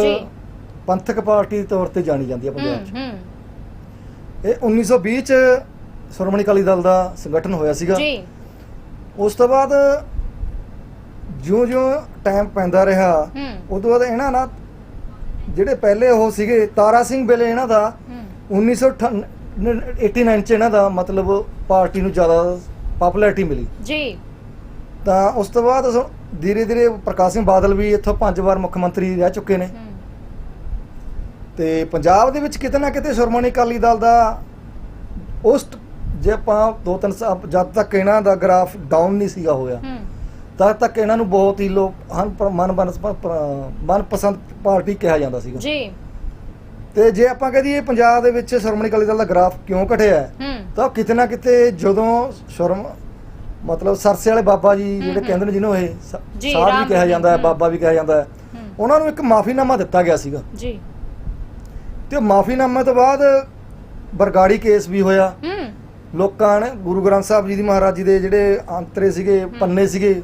ਜੀ। ਪੰਥਕ ਪਾਰਟੀ ਦੇ ਤੌਰ ਤੇ ਜਾਣੀ ਜਾਂਦੀ ਹੈ ਪੰਜਾਬ 'ਚ। ਹੂੰ। ਇਹ 1920 ਚ ਸ਼੍ਰੋਮਣੀ ਅਕਾਲੀ ਦਲ ਦਾ ਸੰਗਠਨ ਹੋਇਆ ਸੀਗਾ। ਜੀ। ਉਸ ਤੋਂ ਬਾਅਦ ਜਿਉਂ-ਜਿਉਂ ਟਾਈਮ ਪੈਂਦਾ ਰਿਹਾ ਉਸ ਤੋਂ ਬਾਅਦ ਇਹਨਾਂ ਨਾਲ ਜਿਹੜੇ ਪਹਿਲੇ ਉਹ ਸੀਗੇ ਤਾਰਾ ਸਿੰਘ ਵੇਲੇ ਇਹਨਾਂ ਦਾ ਹੂੰ। 1989 ਚ ਇਹਨਾਂ ਦਾ ਮਤਲਬ ਪਾਰਟੀ ਨੂੰ ਜ਼ਿਆਦਾ ਪਪੂਲੈਰਿਟੀ ਮਿਲੀ। ਜੀ। ਤਾਂ ਉਸ ਤੋਂ ਬਾਅਦ ਧੀਰੇ ਧੀਰੇ ਪ੍ਰਕਾਸ਼ ਸਿੰਘ ਬਾਦਲ ਵੀ ਇੱਥੋਂ ਪੰਜ ਵਾਰ ਮੁੱਖ ਮੰਤਰੀ ਰਹਿ ਚੁੱਕੇ ਨੇ। ਤੇ ਪੰਜਾਬ ਦੇ ਵਿੱਚ ਕਿਤੇ ਨਾ ਕਿਤੇ ਸ਼੍ਰੋਮਣੀ ਅਕਾਲੀ ਦਲ ਦਾ ਉਸ ਜੇ ਆਪਾਂ ਦੋ ਤਿੰਨ ਸਾਲ ਜਦ ਤੱਕ ਇਹਨਾਂ ਦਾ ਗ੍ਰਾਫ ਡਾਊਨ ਨਹੀਂ ਸੀਗਾ ਹੋਇਆ ਤਦ ਤੱਕ ਇਹਨਾਂ ਨੂੰ ਬਹੁਤ ਹੀ ਲੋਕ ਮਨ ਮਨ ਮਨਪਸੰਦ ਪਾਰਟੀ ਕਿਹਾ ਜਾਂਦਾ ਸੀਗਾ। ਜੀ। ਤੇ ਜੇ ਆਪਾਂ ਕਹਦੀਏ ਪੰਜਾਬ ਦੇ ਵਿੱਚ ਸ਼੍ਰੋਮਣੀ ਅਕਾਲੀ ਦਲ ਦਾ ਗ੍ਰਾਫ ਕਿਉਂ ਘਟਿਆ ਤਾਂ ਕਿਤੇ ਨਾ ਕਿਤੇ ਜਦੋਂ ਸ਼ਰਮ ਮਤਲਬ ਸਰਸੇ ਵਾਲੇ ਬਾਬਾ ਜੀ ਜਿਹੜੇ। ਕਹਿੰਦੇ ਨੇ ਜਿਹਨੂੰ ਇਹ ਸ- ਜੀ, ਸਾਧ ਰਾਮ ਵੀ ਕਿਹਾ ਜਾਂਦਾ ਹੈ ਹੂੰ। ਬਾਬਾ ਵੀ ਕਿਹਾ ਜਾਂਦਾ ਹੈ। ਹੂੰ। ਉਹਨਾਂ ਨੂੰ ਇੱਕ ਮਾਫੀਨਾਮਾ ਦਿੱਤਾ ਗਿਆ ਸੀਗਾ। ਜੀ। ਤੇ ਉਹ ਮਾਫੀਨਾਮੇ ਤੋਂ ਬਾਅਦ ਬਰਗਾੜੀ ਕੇਸ ਵੀ ਹੋਇਆ। ਹੂੰ। ਲੋਕਾਂ ਨੇ ਗੁਰੂ ਗ੍ਰੰਥ ਸਾਹਿਬ ਜੀ ਦੀ ਮਹਾਰਾਜ ਜੀ ਦੇ ਜਿਹੜੇ ਅੰਤਰੇ ਸੀਗੇ ਪੰਨੇ ਸੀਗੇ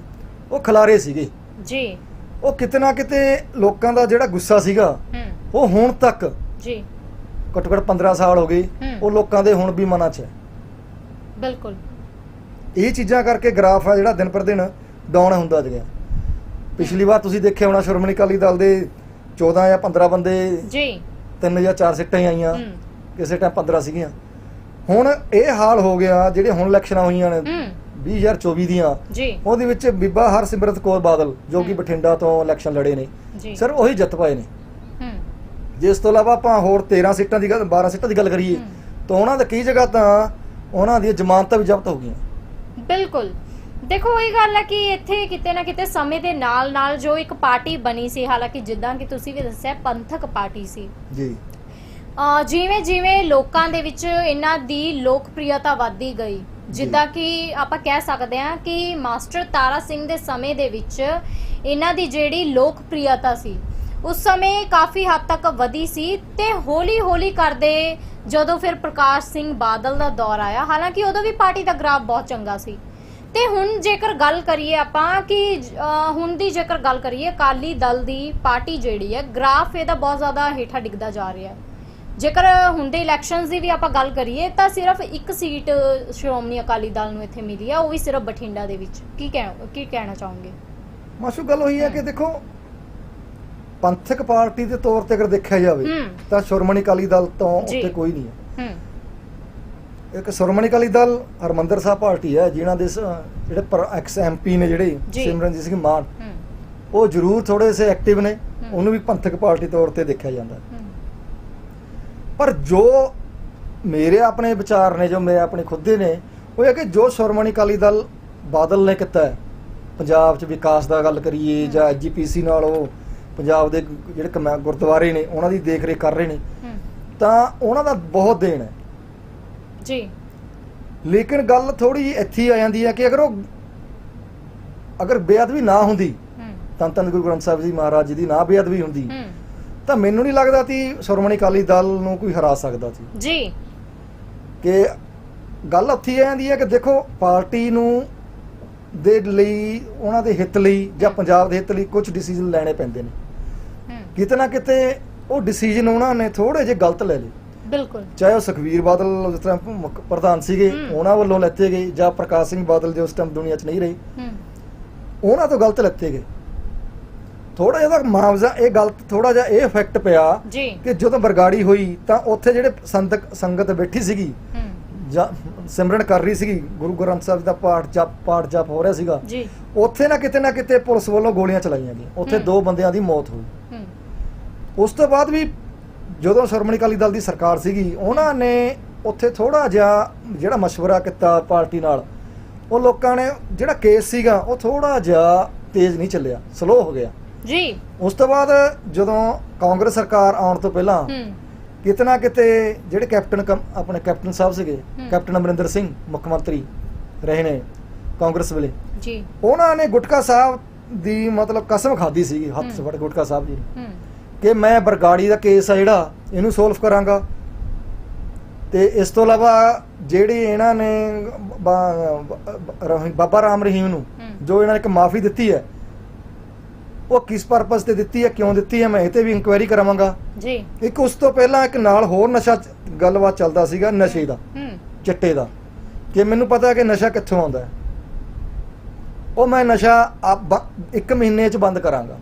ਉਹ ਖਿਲਾਰੇ ਸੀਗੇ। ਜੀ। ਉਹ ਕਿਤੇ ਨਾ ਕਿਤੇ ਲੋਕਾਂ ਦਾ ਜਿਹੜਾ ਗੁੱਸਾ ਸੀਗਾ ਹੂੰ। ਉਹ ਹੁਣ ਤੱਕ ਜੀ। ਘੱਟੋ ਘੱਟ 15 ਸਾਲ ਹੋ ਗਏ ਹੂੰ। ਉਹ ਲੋਕਾਂ ਦੇ ਹੁਣ ਵੀ ਮਨਾਂ 'ਚ ਹੈ। ਬਿਲਕੁਲ। ਇਹ ਚੀਜ਼ਾਂ ਕਰਕੇ ਗ੍ਰਾਫ ਆ ਜਿਹੜਾ ਦਿਨ ਪਰ ਦਿਨ ਡਾਊਨ ਹੁੰਦਾ ਗਿਆ। ਪਿਛਲੀ ਵਾਰ ਤੁਸੀਂ ਦੇਖਿਆ ਹੋਣਾ ਸ਼੍ਰੋਮਣੀ ਅਕਾਲੀ ਦਲ ਦੇ 14 ਜਾਂ 15 ਬੰਦੇ ਜੀ। ਤਿੰਨ ਜਾਂ ਚਾਰ ਸਿੱਟਾਂ ਆਈਆਂ ਕਿਸੇ ਟਾਈਮ 15 ਸੀਗੀਆਂ। ਹੁਣ ਇਹ ਹਾਲ ਹੋ ਗਿਆ ਜਿਹੜੇ ਹੁਣ ਇਲੈਕਸ਼ਨਾਂ ਹੋਈਆਂ ਨੇ ਹੂੰ। 2024 ਦੀਆਂ ਜੀ। ਉਹਦੇ ਵਿੱਚ ਬੀਬਾ ਹਰਸਿਮਰਤ ਕੌਰ ਬਾਦਲ ਜੋ ਕਿ। ਬਠਿੰਡਾ ਤੋਂ ਇਲੈਕਸ਼ਨ ਲੜੇ ਨੇ ਜੀ। ਸਰ ਉਹੀ ਜਿੱਤ ਪਾਏ ਨੇ। ਹੂੰ। ਜੇ ਇਸ ਤੋਂ ਇਲਾਵਾ ਆਪਾਂ ਹੋਰ 13 ਸੀਟਾਂ ਦੀ ਗੱਲ 12 ਸੀਟਾਂ ਦੀ ਗੱਲ ਕਰੀਏ। ਤਾਂ ਉਹਨਾਂ ਦੇ ਕਈ ਜਗ੍ਹਾ ਤਾਂ ਉਹਨਾਂ ਦੀਆਂ ਜ਼ਮਾਨਤਾਂ ਵੀ ਜ਼ਬਤ ਹੋ ਗਈਆਂ। ਬਿਲਕੁਲ। ਦੇਖੋ ਇਹ ਗੱਲ ਹੈ ਕਿ ਇੱਥੇ ਕਿਤੇ ਨਾ ਕਿਤੇ ਸਮੇਂ ਦੇ ਨਾਲ ਨਾਲ ਜੋ ਇੱਕ ਪਾਰਟੀ ਬਣੀ ਸੀ ਹਾਲਾਂਕਿ ਜਿੱਦਾਂ ਕਿ ਤੁਸੀਂ ਵੀ ਦੱਸਿਆ ਪੰਥਕ ਪਾਰਟੀ ਸੀ। ਜੀ। ਜਿਵੇਂ ਜਿਵੇਂ ਲੋਕਾਂ ਦੇ ਵਿੱਚ ਇਹਨਾਂ ਦੀ ਲੋਕਪ੍ਰਿਯਤਾ ਵਧਦੀ ਗਈ ਜਿੱਦਾਂ ਕਿ ਆਪਾਂ ਕਹਿ ਸਕਦੇ ਹਾਂ ਕਿ ਮਾਸਟਰ ਤਾਰਾ ਸਿੰਘ ਦੇ ਸਮੇਂ ਦੇ ਵਿੱਚ ਇਹਨਾਂ ਦੀ ਜਿਹੜੀ ਲੋਕਪ੍ਰਿਯਤਾ ਸੀ ਉਸ ਸਮੇਂ ਕਾਫੀ ਹੱਦ ਤੱਕ ਵਧੀ ਸੀ ਤੇ ਹੌਲੀ ਹੌਲੀ ਕਰਦੇ ਜਦੋਂ ਫਿਰ ਪ੍ਰਕਾਸ਼ ਸਿੰਘ ਬਾਦਲ ਦਾ ਦੌਰ ਆਇਆ ਹਾਲਾਂਕਿ ਉਦੋਂ ਵੀ ਪਾਰਟੀ ਦਾ ਗ੍ਰਾਫ ਬਹੁਤ ਚੰਗਾ ਸੀ। ਤੇ ਹੁਣ ਜੇਕਰ ਗੱਲ ਕਰੀਏ ਆਪਾਂ ਕਿ ਹੁਣ ਦੀ ਜੇਕਰ ਗੱਲ ਕਰੀਏ ਅਕਾਲੀ ਦਲ ਦੀ ਪਾਰਟੀ ਜਿਹੜੀ ਹੈ ਗ੍ਰਾਫ ਇਹਦਾ ਬਹੁਤ ਜ਼ਿਆਦਾ ਹੇਠਾਂ ਡਿੱਗਦਾ ਜਾ ਰਿਹਾ ਹੈ। ਜੇਕਰ ਹੁਣ ਦੇ ਇਲੈਕਸ਼ਨਸ ਦੀ ਵੀ ਆਪਾਂ ਗੱਲ ਕਰੀਏ ਤਾਂ ਸਿਰਫ ਇੱਕ ਸੀਟ ਸ਼੍ਰੋਮਣੀ ਅਕਾਲੀ ਦਲ ਨੂੰ ਇੱਥੇ ਮਿਲੀ ਆ ਉਹ ਵੀ ਸਿਰਫ ਬਠਿੰਡਾ ਦੇ ਵਿੱਚ। ਕੀ ਕਹਿ ਕੀ ਕਹਿਣਾ ਚਾਹੋਗੇ? ਮਾਸ਼ੂ ਗੱਲ ਹੋਈ ਹੈ ਕਿ ਦੇਖੋ ਪੰਥਕ ਪਾਰਟੀ ਦੇ ਤੌਰ ਤੇ ਅਗਰ ਦੇਖਿਆ ਜਾਵੇ ਤਾਂ ਸ਼੍ਰੋਮਣੀ ਅਕਾਲੀ ਦਲ ਤੋਂ। ਉੱਤੇ ਕੋਈ ਨਹੀਂ ਹੂੰ। ਇੱਕ ਸ਼੍ਰੋਮਣੀ ਅਕਾਲੀ ਦਲ ਹਰਮੰਦਰ ਸਾਹਿਬ ਪਾਰਟੀ ਹੈ ਜਿਨ੍ਹਾਂ ਦੇ ਜਿਹੜੇ ਐਕਸ ਐਮਪੀ ਨੇ ਜਿਹੜੇ। ਸਿਮਰਨਜੀਤ ਸਿੰਘ ਮਾਨ ਹੂੰ ਉਹ ਜ਼ਰੂਰ ਥੋੜੇ ਸੇ ਐਕਟਿਵ ਨੇ ਹੂੰ। ਉਹਨੂੰ ਵੀ ਪੰਥਕ ਪਾਰਟੀ ਤੌਰ ਤੇ ਦੇਖਿਆ ਜਾਂਦਾ ਹੈ। ਹੂੰ ਪਰ ਜੋ ਮੇਰੇ ਆਪਣੇ ਵਿਚਾਰ ਨੇ ਜੋ ਮੇਰੇ ਆਪਣੇ ਖੁਦ ਦੇ ਨੇ ਉਹ ਇਹ ਕਿ ਜੋ ਸ਼੍ਰੋਮਣੀ ਅਕਾਲੀ ਦਲ ਬਾਦਲ ਨੇ ਕੀਤਾ ਹੈ ਪੰਜਾਬ 'ਚ ਵਿਕਾਸ ਦਾ ਗੱਲ ਕਰੀਏ ਹੂੰ। ਜਾਂ ਐਜੀਪੀਸੀ ਨਾਲ ਉਹ ਪੰਜਾਬ ਦੇ ਜਿਹੜੇ ਗੁਰਦੁਆਰੇ ਨੇ ਉਹਨਾਂ ਦੀ ਦੇਖ ਰੇਖ ਕਰ ਰਹੇ ਨੇ ਹੂੰ ਤਾਂ ਉਹਨਾਂ ਦਾ ਬਹੁਤ ਦੇਣ ਹੈ ਜੀ। ਲੇਕਿਨ ਗੱਲ ਥੋੜੀ ਜਿਹੀ ਇੱਥੇ ਆ ਜਾਂਦੀ ਹੈ ਕਿ ਅਗਰ ਉਹ ਅਗਰ ਬੇਅਦਬੀ ਨਾ ਹੁੰਦੀ ਤਾਂ ਧੰਨ ਗੁਰੂ ਗ੍ਰੰਥ ਸਾਹਿਬ ਜੀ ਮਹਾਰਾਜ ਜੀ ਦੀ ਨਾ ਬੇਅਦਬੀ ਹੁੰਦੀ। ਤਾਂ ਮੈਨੂੰ ਨਹੀਂ ਲੱਗਦਾ ਕਿ ਸ਼੍ਰੋਮਣੀ ਅਕਾਲੀ ਦਲ ਨੂੰ ਕੋਈ ਹਰਾ ਸਕਦਾ ਸੀ। ਜੀ। ਕਿ ਗੱਲ ਉੱਥੇ ਆ ਜਾਂਦੀ ਹੈ ਕਿ ਦੇਖੋ ਪਾਰਟੀ ਨੂੰ ਦੇ ਲਈ ਉਹਨਾਂ ਦੇ ਹਿੱਤ ਲਈ ਜਾਂ ਪੰਜਾਬ ਦੇ ਹਿੱਤ ਲਈ ਕੁਝ ਡਿਸੀਜਨ ਲੈਣੇ ਪੈਂਦੇ ਨੇ। ਕਿਤੇ ਨਾ ਕਿਤੇ ਉਹ ਡਿਸੀਜਨ ਉਹਨਾਂ ਨੇ ਥੋੜੇ ਜਿਹੇ ਗਲਤ ਲੈ ਲਏ। ਬਿਲਕੁਲ। ਚਾਹੇ ਉਹ ਸੁਖਵੀਰ ਬਾਦਲ ਜਿਸ ਤਰ੍ਹਾਂ ਮੁੱਖ ਪ੍ਰਧਾਨ ਸੀਗੇ। ਉਹਨਾਂ ਵੱਲੋਂ ਲੈਤੇ ਗਏ ਜਾਂ ਪ੍ਰਕਾਸ਼ ਸਿੰਘ ਬਾਦਲ ਜੋ ਉਸ ਟਾਈਮ ਦੁਨੀਆ 'ਚ ਨਹੀਂ ਰਹੇ। ਹੂੰ। ਉਹਨਾਂ ਤੋਂ ਗਲਤ ਲੈਤੇ ਗਏ। ਥੋੜਾ ਜਿਹਾ ਤਾਂ ਮੁਆਵਜ਼ਾ ਇਹ ਗਲਤ ਥੋੜਾ ਜਿਹਾ ਇਹ ਇਫੈਕਟ ਪਿਆ ਕਿ ਜਦੋਂ ਬਰਗਾੜੀ ਹੋਈ ਤਾਂ ਉੱਥੇ ਜਿਹੜੇ ਸੰਦਕ ਸੰਗਤ ਬੈਠੀ ਸੀਗੀ ਜਾਂ ਸਿਮਰਨ ਕਰ ਰਹੀ ਸੀਗੀ ਗੁਰੂ ਗ੍ਰੰਥ ਸਾਹਿਬ ਦਾ ਪਾਠ ਜਪ ਪਾਠ ਜਪ ਹੋ ਰਿਹਾ ਸੀਗਾ ਜੀ। ਉੱਥੇ ਨਾ ਕਿਤੇ ਨਾ ਕਿਤੇ ਪੁਲਿਸ ਵੱਲੋਂ ਗੋਲੀਆਂ ਚਲਾਈਆਂ ਗਈਆਂ। ਉੱਥੇ। ਦੋ ਬੰਦਿਆਂ ਦੀ ਮੌਤ ਹੋਈ। ਉਸ ਤੋਂ ਬਾਅਦ ਵੀ ਜਦੋਂ ਸ਼ਰਮਣੀ ਅਕਾਲੀ ਦਲ ਦੀ ਸਰਕਾਰ ਸੀਗੀ ਉਹਨਾਂ ਨੇ ਉੱਥੇ ਥੋੜਾ ਜਿਹਾ ਜਿਹੜਾ مشਵਰਾ ਕੀਤਾ ਪਾਰਟੀ ਨਾਲ ਉਹ ਲੋਕਾਂ ਨੇ ਜਿਹੜਾ ਕੇਸ ਸੀਗਾ ਉਹ ਥੋੜਾ ਜਿਹਾ ਤੇਜ਼ ਨਹੀਂ ਚੱਲਿਆ ਸਲੋ ਹੋ ਗਿਆ। ਜੀ। ਉਸ ਤੋਂ ਬਾਅਦ ਜਦੋਂ ਕਾਂਗਰਸ ਸਰਕਾਰ ਆਉਣ ਤੋਂ ਪਹਿਲਾਂ ਕਿਤਨਾ ਕਿਤੇ ਜਿਹੜੇ ਕੈਪਟਨ ਆਪਣੇ ਕੈਪਟਨ ਸਾਹਿਬ ਸੀਗੇ ਕੈਪਟਨ ਅਮਰਿੰਦਰ ਸਿੰਘ ਮੁੱਖ ਮੰਤਰੀ ਰਹੇ ਨੇ ਕਾਂਗਰਸ ਵੇਲੇ। ਜੀ। ਉਹਨਾਂ ਨੇ ਗੁਟਕਾ ਸਾਹਿਬ ਦੀ ਮਤਲਬ ਕਸਮ ਖਾਧੀ ਸੀਗੀ ਹੱਥ ਫੜ ਗੁਟਕਾ ਸਾਹਿਬ ਜੀ ਕਿ ਮੈਂ ਬਰਗਾੜੀ ਦਾ ਕੇਸ ਆ ਜਿਹੜਾ ਇਹਨੂੰ ਸੋਲਵ ਕਰਾਂਗਾ। ਤੇ ਇਸ ਤੋਂ ਇਲਾਵਾ ਜਿਹੜੀ ਇਹਨਾਂ ਨੇ ਬਾਬਾ ਰਾਮ ਰਹੀਮ ਨੂੰ। ਜੋ ਇਹਨਾਂ ਨੇ ਇੱਕ ਮਾਫੀ ਦਿੱਤੀ ਹੈ ਉਹ ਕਿਸ ਪਰਪਸ ਤੇ ਦਿੱਤੀ ਹੈ ਕਿਉਂ ਦਿੱਤੀ ਹੈ ਮੈਂ ਇਹ ਤੇ ਵੀ ਇਨਕੁਆਇਰੀ ਕਰਾਵਾਂਗਾ। ਜੀ। ਇੱਕ ਉਸ ਤੋਂ ਪਹਿਲਾਂ ਇੱਕ ਨਾਲ ਹੋਰ ਨਸ਼ਾ ਗੱਲਬਾਤ ਚੱਲਦਾ ਸੀਗਾ ਨਸ਼ੇ ਦਾ ਹੂੰ। ਚਿੱਟੇ ਦਾ ਕਿ ਮੈਨੂੰ ਪਤਾ ਹੈ ਕਿ ਨਸ਼ਾ ਕਿੱਥੋਂ ਆਉਂਦਾ ਹੈ। ਉਹ ਮੈਂ ਨਸ਼ਾ ਆ ਬ- ਇੱਕ ਮਹੀਨੇ ਚ ਬੰਦ ਕਰਾਂਗਾ।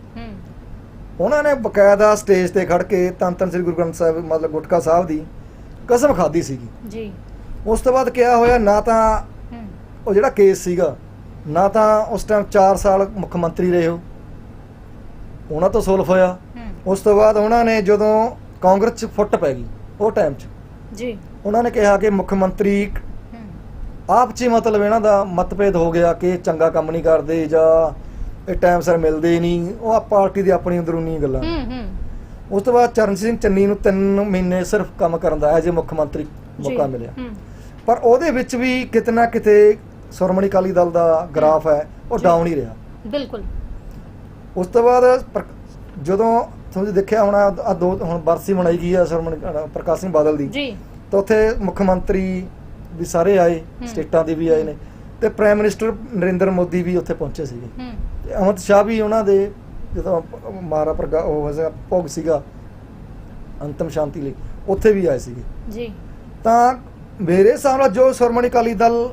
ਉਹਨਾਂ ਨੇ ਬਕਾਇਦਾ ਸਟੇਜ ਤੇ ਖੜ ਕੇ ਤਨ ਤਨ ਸ੍ਰੀ ਗੁਰੂ ਗ੍ਰੰਥ ਸਾਹਿਬ ਮਤਲਬ ਗੁਟਕਾ ਸਾਹਿਬ ਦੀ ਕਸਮ ਖਾਦੀ ਸੀਗੀ। ਜੀ। ਉਸ ਤੋਂ ਬਾਅਦ ਕਿਹਾ ਹੋਇਆ ਨਾ ਤਾਂ ਉਹ ਜਿਹੜਾ ਕੇਸ ਸੀਗਾ ਨਾ ਤਾਂ ਉਸ ਟਾਈਮ 4 ਸਾਲ ਮੁੱਖ ਮੰਤਰੀ ਰਹੇ ਹੋ ਉਹਨਾਂ ਤੋਂ ਸੋਲਫ ਹੋਇਆ। ਉਸ ਤੋਂ ਬਾਅਦ ਉਹਨਾਂ ਨੇ ਜਦੋਂ ਕਾਂਗਰਸ 'ਚ ਫੁੱਟ ਪੈ ਗਈ ਉਹ ਟਾਈਮ 'ਚ। ਜੀ। ਉਹਨਾਂ ਨੇ ਕਿਹਾ ਕਿ ਮੁੱਖ ਮੰਤਰੀ ਆਪ 'ਚ ਮਤਲਬ ਇਹਨਾਂ ਦਾ ਮਤਭੇਦ ਹੋ ਗਿਆ ਕਿ ਚੰਗਾ ਕੰਮ ਨਹੀਂ ਕਰਦੇ ਜਾਂ ਇਹ ਟਾਈਮ ਸਿਰ ਮਿਲਦੇ ਹੀ ਨਹੀਂ। ਉਹ ਆ ਪਾਰਟੀ ਦੀ ਆਪਣੀ ਅੰਦਰੂਨੀ ਗੱਲਾਂ। ਹੂੰ ਹੂੰ। ਉਸ ਤੋਂ ਬਾਅਦ ਚਰਨ ਸਿੰਘ ਚੰਨੀ ਨੂੰ 3 ਮਹੀਨੇ ਸਿਰਫ ਕੰਮ ਕਰਨ ਦਾ ਐਜ ਮੁੱਖ ਮੰਤਰੀ ਮੌਕਾ ਮਿਲਿਆ। ਪਰ ਉਹਦੇ ਵਿੱਚ ਵੀ ਕਿਤੇ ਨਾ ਕਿਤੇ ਸ਼੍ਰੋਮਣੀ ਅਕਾਲੀ ਦਲ ਦਾ ਗ੍ਰਾਫ ਹੈ ਉਹ। ਡਾਊਨ ਹੀ ਰਿਹਾ। ਬਿਲਕੁਲ। ਉਸ ਤੋਂ ਬਾਅਦ ਜਦੋਂ ਤੁਹਾਨੂੰ ਦੇਖਿਆ ਹੋਣਾ ਆ ਦੋ ਹੁਣ ਬਰਸੀ ਮਨਾਈ ਗਈ ਆ ਸ਼੍ਰੋਮਣੀ ਪ੍ਰਕਾਸ਼ ਸਿੰਘ ਬਾਦਲ ਦੀ। ਜੀ। ਤਾਂ ਉੱਥੇ ਮੁੱਖ ਮੰਤਰੀ ਵੀ ਸਾਰੇ ਆਏ। ਸਟੇਟਾਂ ਦੇ ਵੀ ਆਏ ਨੇ। ਤੇ ਪ੍ਰਾਈਮ ਮਿਨਿਸਟਰ ਨਰਿੰਦਰ ਮੋਦੀ ਵੀ ਉੱਥੇ ਪਹੁੰਚੇ ਸੀਗੇ। ਹੂੰ। ਅਮਿਤ ਸ਼ਾਹ ਵੀ ਉਹਨਾਂ ਦੇ ਜਦੋਂ ਮਾਰਾ ਪ੍ਰਗਾ ਉਹ ਸੀਗਾ ਭੋਗ ਸੀਗਾ ਅੰਤਮ ਸ਼ਾਂਤੀ ਲਈ ਉੱਥੇ ਵੀ ਆਏ ਸੀਗੇ। ਜੀ। ਤਾਂ ਮੇਰੇ ਹਿਸਾਬ ਨਾਲ ਜੋ ਸ਼੍ਰੋਮਣੀ ਅਕਾਲੀ ਦਲ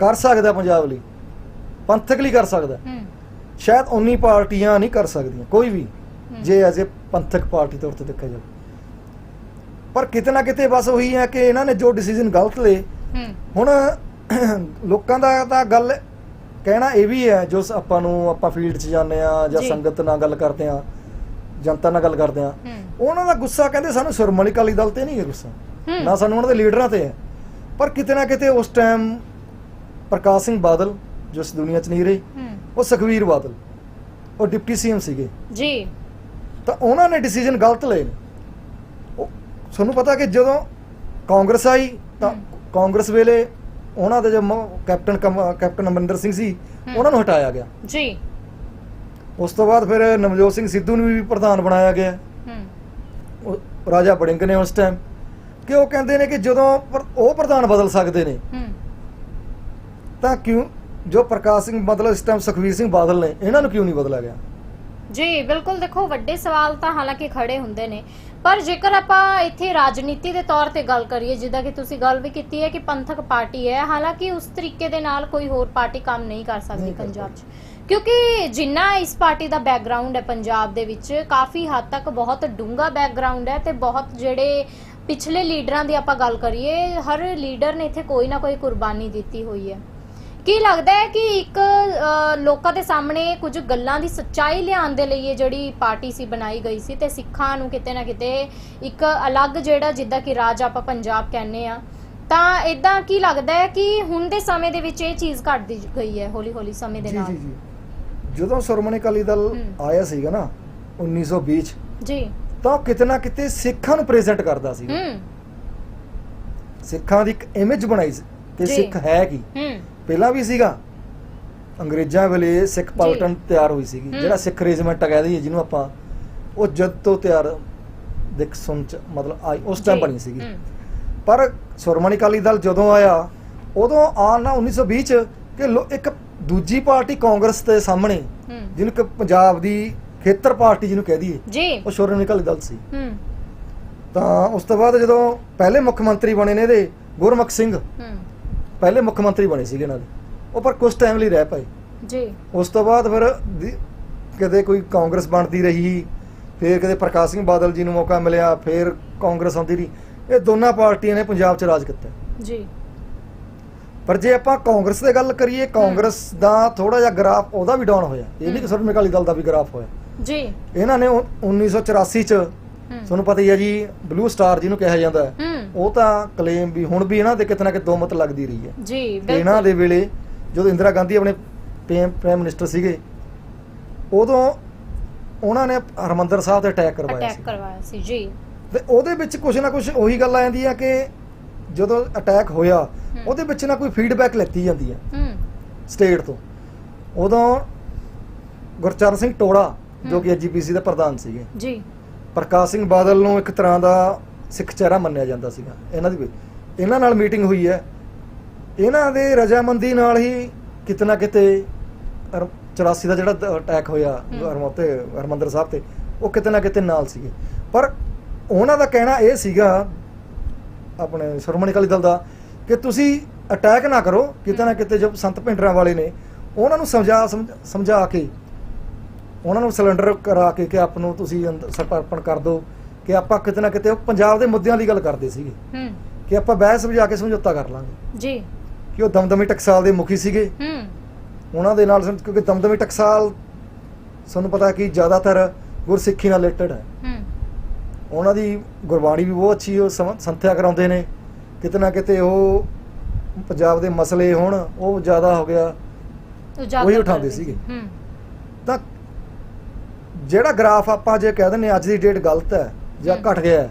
ਕਰ ਸਕਦਾ ਪੰਜਾਬ ਲਈ ਪੰਥਕ ਲਈ ਕਰ ਸਕਦਾ। ਹੂੰ। ਸ਼ਾਇਦ ਉਨੀ ਪਾਰਟੀਆਂ ਨਹੀਂ ਕਰ ਸਕਦੀਆਂ ਕੋਈ ਵੀ। ਜੇ ਐਜ਼ ਅ ਪੰਥਕ ਪਾਰਟੀ ਤੌਰ ਤੇ ਦੇਖਿਆ ਜਾਵੇ। ਪਰ ਕਿਤੇ ਨਾ ਕਿਤੇ ਬਸ ਉਹੀ ਹੈ ਕਿ ਇਹਨਾਂ ਨੇ ਜੋ ਡਿਸੀਜਨ ਗਲਤ ਲਏ ਹੂੰ। ਹੁਣ ਲੋਕਾਂ ਦਾ ਤਾਂ ਗੱਲ ਕਹਿਣਾ ਇਹ ਵੀ ਹੈ ਜੋ ਆਪਾਂ ਨੂੰ ਆਪਾਂ ਫੀਲਡ 'ਚ ਜਾਂਦੇ ਆ ਜਾਂ ਜੀ। ਸੰਗਤ ਨਾਲ ਗੱਲ ਕਰਦੇ ਆ ਜਨਤਾ ਨਾਲ ਗੱਲ ਕਰਦੇ ਆ ਉਹਨਾਂ ਦਾ ਗੁੱਸਾ ਕਹਿੰਦੇ ਸਾਨੂੰ ਸ਼੍ਰੋਮਣੀ ਅਕਾਲੀ ਦਲ ਤੇ ਨਹੀਂ ਹੈ ਗੁੱਸਾ। ਨਾ ਸਾਨੂੰ ਉਹਨਾਂ ਦੇ ਲੀਡਰਾਂ ਤੇ ਹੈ। ਪਰ ਕਿਤੇ ਨਾ ਕਿਤੇ ਉਸ ਟਾਈਮ ਪ੍ਰਕਾਸ਼ ਸਿੰਘ ਬਾਦਲ ਜੋ ਇਸ ਦੁਨੀਆ 'ਚ ਨਹੀਂ ਰਹੇ ਹੂੰ। ਉਹ ਸੁਖਵੀਰ ਬਾਦਲ ਉਹ ਡਿਪਟੀ ਸੀਐਮ ਸੀਗੇ। ਜੀ। ਤਾਂ ਉਹਨਾਂ ਨੇ ਡਿਸੀਜਨ ਗਲਤ ਲਏ ਨੇ। ਉਹ ਤੁਹਾਨੂੰ ਪਤਾ ਕਿ ਜਦੋਂ ਕਾਂਗਰਸ ਆਈ ਤਾਂ। ਕਾਂਗਰਸ ਵੇਲੇ ਉਹਨਾਂ ਦੇ ਜੋ ਕੈਪਟਨ ਕੈਪਟਨ ਅਮਰਿੰਦਰ ਸਿੰਘ ਸੀ। ਉਹਨਾਂ ਨੂੰ ਹਟਾਇਆ ਗਿਆ। ਜੀ। ਉਸ ਤੋਂ ਬਾਅਦ ਫਿਰ ਨਵਜੋਤ ਸਿੰਘ ਸਿੱਧੂ ਨੂੰ ਵੀ ਪ੍ਰਧਾਨ ਬਣਾਇਆ ਗਿਆ। ਹੂੰ। ਰਾਜਾ ਬੜਿੰਗ ਨੇ ਉਸ ਟਾਈਮ ਕਿ ਉਹ ਕਹਿੰਦੇ ਨੇ ਕਿ ਜਦੋਂ ਉਹ ਪ੍ਰਧਾਨ ਬਦਲ ਸਕਦੇ ਨੇ ਹੂੰ। ਤਾਂ ਕਿਉਂ ਜੋ ਪ੍ਰਕਾਸ਼ ਸਿੰਘ ਮਤਲਬ ਇਸ ਟਾਈਮ ਸੁਖਵੀਰ ਸਿੰਘ ਬਾਦਲ ਨੇ ਇਹਨਾਂ ਨੂੰ ਕਿਉਂ ਨਹੀਂ ਬਦਲਿਆ ਗਿਆ? ਜੀ ਬਿਲਕੁਲ ਦੇਖੋ ਵੱਡੇ ਸਵਾਲ ਤਾਂ ਹਾਲਾਂਕਿ ਖੜੇ ਹੁੰਦੇ ਨੇ। ਪਰ ਜੇਕਰ ਆਪਾਂ ਇੱਥੇ ਰਾਜਨੀਤੀ ਦੇ ਤੌਰ ਤੇ ਗੱਲ ਕਰੀਏ ਜਿੱਦਾਂ ਕਿ ਤੁਸੀਂ ਗੱਲ ਵੀ ਕੀਤੀ ਹੈ ਕਿ ਪੰਥਕ ਪਾਰਟੀ ਹੈ ਹਾਲਾਂਕਿ ਉਸ ਤਰੀਕੇ ਦੇ ਨਾਲ ਕੋਈ ਹੋਰ ਪਾਰਟੀ ਕੰਮ ਨਹੀਂ ਕਰ ਸਕਦੀ ਪੰਜਾਬ 'ਚ। ਕਿਉਂਕਿ ਜਿੰਨਾ ਇਸ ਪਾਰਟੀ ਦਾ ਬੈਕਗ੍ਰਾਉਂਡ ਹੈ ਪੰਜਾਬ ਦੇ ਵਿੱਚ ਕਾਫੀ ਹੱਦ ਤੱਕ ਬਹੁਤ ਡੂੰਘਾ ਬੈਕਗ੍ਰਾਉਂਡ ਹੈ ਤੇ ਬਹੁਤ ਜਿਹੜੇ ਪਿਛਲੇ ਲੀਡਰਾਂ ਦੀ ਆਪਾਂ ਗੱਲ ਕਰੀਏ ਹਰ ਲੀਡਰ ਨੇ ਇੱਥੇ ਕੋਈ ਨਾ ਕੋਈ ਕੁਰਬਾਨੀ ਦਿੱਤੀ ਹੋਈ ਹੈ। ਕੀ ਲੱਗਦਾ ਹੈ ਕਿ ਇੱਕ ਅ, ਲੋਕਾਂ ਦੇ ਸਾਹਮਣੇ ਕੁਝ ਗੱਲਾਂ ਦੀ ਸੱਚਾਈ ਲਿਆਉਣ ਦੇ ਲਈ ਇਹ ਜਿਹੜੀ ਪਾਰਟੀ ਸੀ ਬਣਾਈ ਗਈ ਸੀ ਤੇ ਸਿੱਖਾਂ ਨੂੰ ਕਿਤੇ ਨਾ ਕਿਤੇ ਇੱਕ ਅਲੱਗ ਜਿਹੜਾ ਜਿੱਦਾਂ ਕਿ ਰਾਜ ਆਪਾਂ ਪੰਜਾਬ ਕਹਿੰਦੇ ਆ ਤਾਂ ਇਦਾਂ ਕੀ ਲੱਗਦਾ ਹੈ ਕਿ ਹੁਣ ਦੇ ਸਮੇਂ ਦੇ ਵਿੱਚ ਇਹ ਚੀਜ਼ ਘਟਦੀ ਗਈ ਹੈ ਹੌਲੀ ਹੌਲੀ ਸਮੇਂ ਦੇ ਜੀ ਨਾਲ? ਜੀ ਜੀ। ਜਦੋਂ ਸ਼੍ਰੋਮਣੀ ਅਕਾਲੀ ਦਲ ਹਮ। ਆਇਆ ਸੀਗਾ ਨਾ 1920 'ਚ, ਜੀ। ਤਾਂ ਕਿਤੇ ਨਾ ਕਿਤੇ ਸਿੱਖਾਂ ਨੂੰ ਪ੍ਰੈਜ਼ੈਂਟ ਕਰਦਾ ਸੀ ਹੂੰ। ਸਿੱਖਾਂ ਦੀ ਇੱਕ ਇਮੇਜ ਬਣਾਈ ਸੀ ਕਿ ਜੀ। ਸਿੱਖ ਹੈ ਕੀ? ਹੂੰ। ਪਹਿਲਾਂ ਵੀ ਸੀਗਾ। ਅੰਗਰੇਜ਼ਾਂ ਵੇਲੇ ਸਿੱਖ ਪਲਟਨ ਤਿਆਰ ਹੋਈ ਸੀਗੀ। ਜਿਹੜਾ ਸਿੱਖ ਰੈਜੀਮੈਂਟ ਕਹਿ ਦਈਏ ਜਿਹਨੂੰ ਆਪਾਂ ਉਹ ਜਦ ਤੋਂ ਤਿਆਰ ਦੇਖ ਸੁਣ ਚ ਮਤਲਬ ਆਈ ਉਸ ਟਾਈਮ ਬਣੀ ਸੀਗੀ। ਪਰ ਸ਼੍ਰੋਮਣੀ ਅਕਾਲੀ ਦਲ ਜਦੋਂ ਆਇਆ ਉਦੋਂ ਆਉਣ ਨਾ 1920 ਚ ਕਿ ਇੱਕ ਦੂਜੀ ਪਾਰਟੀ ਕਾਂਗਰਸ ਦੇ ਸਾਹਮਣੇ ਜਿਹਨੂੰ ਕਿ ਪੰਜਾਬ ਦੀ ਖੇਤਰ ਪਾਰਟੀ ਜਿਹਨੂੰ ਕਹਿ ਦਈਏ ਜੀ। ਉਹ ਸ਼੍ਰੋਮਣੀ ਅਕਾਲੀ ਦਲ ਸੀ। ਤਾਂ ਉਸ ਤੋਂ ਬਾਅਦ ਜਦੋਂ ਪਹਿਲੇ ਮੁੱਖ ਮੰਤਰੀ ਬਣੇ ਨੇ ਇਹਦੇ ਗੁਰਮੁਖ ਸਿੰਘ ਪਹਿਲੇ ਮੁੱਖ ਮੰਤਰੀ ਬਣੇ ਸੀਗੇ ਦੇ ਉਹ ਪਰ ਕੁਝ ਟਾਈਮ ਲਈ ਰਹਿ ਪਏ। ਜੀ। ਉਸ ਤੋਂ ਬਾਅਦ ਫਿਰ ਦੀ- ਕਦੇ ਕੋਈ ਕਾਂਗਰਸ ਬਣਦੀ ਰਹੀ ਫਿਰ ਕਦੇ ਪ੍ਰਕਾਸ਼ ਸਿੰਘ ਬਾਦਲ ਜੀ ਨੂੰ ਮੌਕਾ ਮਿਲਿਆ ਫਿਰ ਕਾਂਗਰਸ ਆਉਂਦੀ ਰਹੀ। ਇਹ ਦੋਨਾਂ ਪਾਰਟੀਆਂ ਨੇ ਪੰਜਾਬ 'ਚ ਰਾਜ ਕੀਤਾ। ਜੀ। ਪਰ ਜੇ ਆਪਾਂ ਕਾਂਗਰਸ ਦੀ ਗੱਲ ਕਰੀਏ ਕਾਂਗਰਸ ਦਾ ਥੋੜਾ ਜਿਹਾ ਗ੍ਰਾਫ ਉਹਦਾ ਵੀ ਡਾਊਨ ਹੋਇਆ। ਇਹ ਨਹੀਂ ਕਿ ਸ਼੍ਰੋਮਣੀ ਅਕਾਲੀ ਦਲ ਦਾ ਵੀ ਗ੍ਰਾਫ ਹੋਇਆ। ਜੀ। ਇਹਨਾਂ ਨੇ ਉਹ 1984 'ਚ ਤੁਹਾਨੂੰ ਪਤਾ ਹੀ ਹੈ ਜੀ ਬਲੂ ਸਟਾਰ ਜਿਹਨੂੰ ਕਿਹਾ ਜਾਂਦਾ ਹੈ। ਹੂੰ। ਉਹ ਤਾਂ ਕਲੇਮ ਵੀ ਹੁਣ ਵੀ ਇਹਨਾਂ ਦੇ ਕਿਤੇ ਨਾ ਕਿਤੇ ਦੋ ਮਤ ਲੱਗਦੀ ਰਹੀ ਹੈ। ਜੀ ਤੇ ਇਹਨਾਂ ਬਿਲਕੁਲ ਦੇ ਵੇਲੇ ਜਦੋਂ ਇੰਦਰਾ ਗਾਂਧੀ ਆਪਣੇ ਪ੍ਰਾਈਮ ਪ੍ਰਾਈਮ ਮਿਨਿਸਟਰ ਸੀਗੇ ਉਦੋਂ ਉਹਨਾਂ ਨੇ ਹਰਮੰਦਰ ਸਾਹਿਬ ਤੇ ਅਟੈਕ ਕਰਵਾਇਆ ਅਟੈਕ ਸੀ। ਕਰਵਾਇਆ ਸੀ ਜੀ। ਤੇ ਉਹਦੇ ਵਿੱਚ ਕੁਝ ਨਾ ਕੁਝ ਉਹੀ ਗੱਲ ਆ ਜਾਂਦੀ ਆ ਕਿ ਜਦੋਂ ਅਟੈਕ ਹੋਇਆ ਉਹਦੇ ਵਿੱਚ ਨਾ ਕੋਈ ਫੀਡਬੈਕ ਲੈਤੀ ਜਾਂਦੀ ਹੈ ਹੂੰ। ਸਟੇਟ ਤੋਂ। ਉਦੋਂ ਗੁਰਚਰਨ ਸਿੰਘ ਟੋੜਾ ਜੋ ਕਿ ਐਜੀਪੀਸੀ ਦੇ ਪ੍ਰਧਾਨ ਸੀਗੇ। ਜੀ। ਪ੍ਰਕਾਸ਼ ਸਿੰਘ ਬਾਦਲ ਨੂੰ ਇੱਕ ਤਰ੍ਹਾਂ ਦਾ ਸਿੱਖ ਚਿਹਰਾ ਮੰਨਿਆ ਜਾਂਦਾ ਸੀਗਾ। ਇਹਨਾਂ ਦੀ ਇਹਨਾਂ ਨਾਲ ਮੀਟਿੰਗ ਹੋਈ ਹੈ। ਇਹਨਾਂ ਦੇ ਰਜਾਮੰਦੀ ਨਾਲ ਹੀ ਕਿਤੇ ਨਾ ਕਿਤੇ ਅਰ- 84 ਦਾ ਜਿਹੜਾ ਅਟੈਕ ਹੋਇਆ ਹੂੰ। ਹਰਮੋ ਤੇ ਹਰਮੰਦਰ ਸਾਹਿਬ ਤੇ ਉਹ ਕਿਤੇ ਨਾ ਕਿਤੇ ਨਾਲ ਸੀਗੇ। ਪਰ ਉਹਨਾਂ ਦਾ ਕਹਿਣਾ ਇਹ ਸੀਗਾ ਆਪਣੇ ਸ਼੍ਰੋਮਣੀ ਅਕਾਲੀ ਦਲ ਦਾ ਕਿ ਤੁਸੀਂ ਅਟੈਕ ਨਾ ਕਰੋ ਕਿਤੇ ਨਾ ਕਿਤੇ ਜੋ ਸੰਤ ਭਿੰਡਰਾਂ ਵਾਲੇ ਨੇ ਉਹਨਾਂ ਨੂੰ ਸਮਝਾ ਸਮਝ- ਕੇ ਉਹਨਾਂ ਨੂੰ ਸਿਲੰਡਰ ਕਰਾ ਕੇ ਕਿ ਆਪ ਨੂੰ ਤੁਸੀਂ ਅੰਦਰ ਸਮਰਪਣ ਕਰ ਦਿਓ। ਕਿ ਆਪਾਂ ਕਿਤੇ ਨਾ ਕਿਤੇ ਉਹ ਪੰਜਾਬ ਦੇ ਮੁੱਦਿਆਂ ਦੀ ਗੱਲ ਕਰਦੇ ਸੀਗੇ। ਹੂੰ। ਕਿ ਆਪਾਂ ਬਹਿਸ ਸਮਝਾ ਕੇ ਸਮਝੌਤਾ ਕਰ ਲਾਂਗੇ। ਜੀ। ਕਿ ਉਹ ਦਮਦਮੀ ਟਕਸਾਲ ਦੇ ਮੁਖੀ ਸੀਗੇ। ਹੂੰ। ਉਹਨਾਂ ਦੇ ਨਾਲ ਕਿਉਂਕਿ ਦਮਦਮੀ ਟਕਸਾਲ ਤੁਹਾਨੂੰ ਪਤਾ ਕਿ ਜ਼ਿਆਦਾਤਰ ਗੁਰਸਿੱਖੀ ਨਾਲ ਰਿਲੇਟਡ ਹੈ। ਹੂੰ। ਉਹਨਾਂ ਦੀ ਗੁਰਬਾਣੀ ਵੀ ਬਹੁਤ ਅੱਛੀ ਉਹ ਸੰਥਿਆ ਕਰਾਉਂਦੇ ਨੇ। ਕਿਤੇ ਨਾ ਕਿਤੇ ਉਹ ਪੰਜਾਬ ਦੇ ਮਸਲੇ ਹੁਣ ਉਹ ਜ਼ਿਆਦਾ ਹੋ ਗਿਆ। ਉਹੀ ਉਠਾਉਂਦੇ ਕਰਦੇ ਸੀ। ਸੀਗੇ। ਹੂੰ। ਤਾਂ ਜਿਹੜਾ ਗ੍ਰਾਫ ਆਪਾਂ ਜੇ ਕਹਿ ਹਾਂ ਅੱਜ ਦੀ ਡੇਟ ਗਲਤ ਹੈ। ਜਾਂ। ਘਟ ਗਿਆ ਹੈ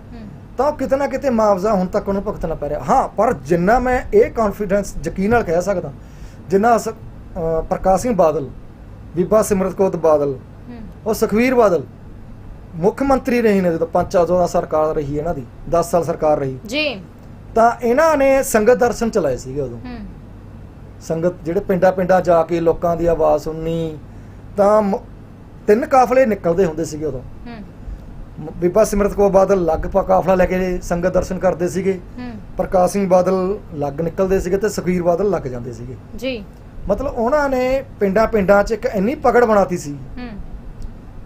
ਤਾਂ ਕਿਤੇ ਨਾ ਕਿਤੇ ਮੁਆਵਜ਼ਾ ਹੁਣ ਤੱਕ ਉਹਨੂੰ ਭੁਗਤਣਾ ਪੈ ਰਿਹਾ। ਹਾਂ ਪਰ ਜਿੰਨਾ ਮੈਂ ਇਹ ਕੌਨਫੀਡੈਂਸ ਯਕੀਨ ਨਾਲ ਕਹਿ ਸਕਦਾ ਜਿੰਨਾ ਪ੍ਰਕਾਸ਼ ਸਿੰਘ ਬਾਦਲ ਬੀਬਾ ਸਿਮਰਤ ਕੌਰ ਬਾਦਲ ਉਹ ਸੁਖਵੀਰ ਬਾਦਲ ਮੁੱਖ ਮੰਤਰੀ ਰਹੇ ਨੇ ਜਦੋਂ ਪੰਜ ਚਾਰ ਦਾ ਸਰਕਾਰ ਰਹੀ ਇਹਨਾਂ ਦੀ 10 ਸਾਲ ਸਰਕਾਰ ਰਹੀ। ਜੀ। ਤਾਂ ਇਹਨਾਂ ਨੇ ਸੰਗਤ ਦਰਸ਼ਨ ਚਲਾਏ ਸੀਗੇ ਉਦੋਂ। ਸੰਗਤ ਜਿਹੜੇ ਪਿੰਡਾਂ ਪਿੰਡਾਂ ਜਾ ਕੇ ਲੋਕਾਂ ਦੀ ਆਵਾਜ਼ ਸੁਣਨੀ ਤਾਂ ਤਿੰਨ ਕਾਫਲੇ ਨਿਕਲਦੇ ਹੁੰਦੇ ਸੀਗੇ ਉਦੋਂ। ਬੀਬਾ ਸਿਮਰਤ ਕੌਰ ਬਾਦਲ ਲਗਭਗ ਕਾਫਲਾ ਲੈ ਕੇ ਸੰਗਤ ਦਰਸ਼ਨ ਕਰਦੇ ਸੀਗੇ। ਪ੍ਰਕਾਸ਼ ਸਿੰਘ ਬਾਦਲ ਲੱਗ ਨਿਕਲਦੇ ਸੀਗੇ ਤੇ ਸੁਖਵੀਰ ਬਾਦਲ ਲੱਗ ਜਾਂਦੇ ਸੀਗੇ। ਜੀ। ਮਤਲਬ ਉਹਨਾਂ ਨੇ ਪਿੰਡਾਂ ਪਿੰਡਾਂ 'ਚ ਇੱਕ ਇੰਨੀ ਪਕੜ ਬਣਾਤੀ ਸੀ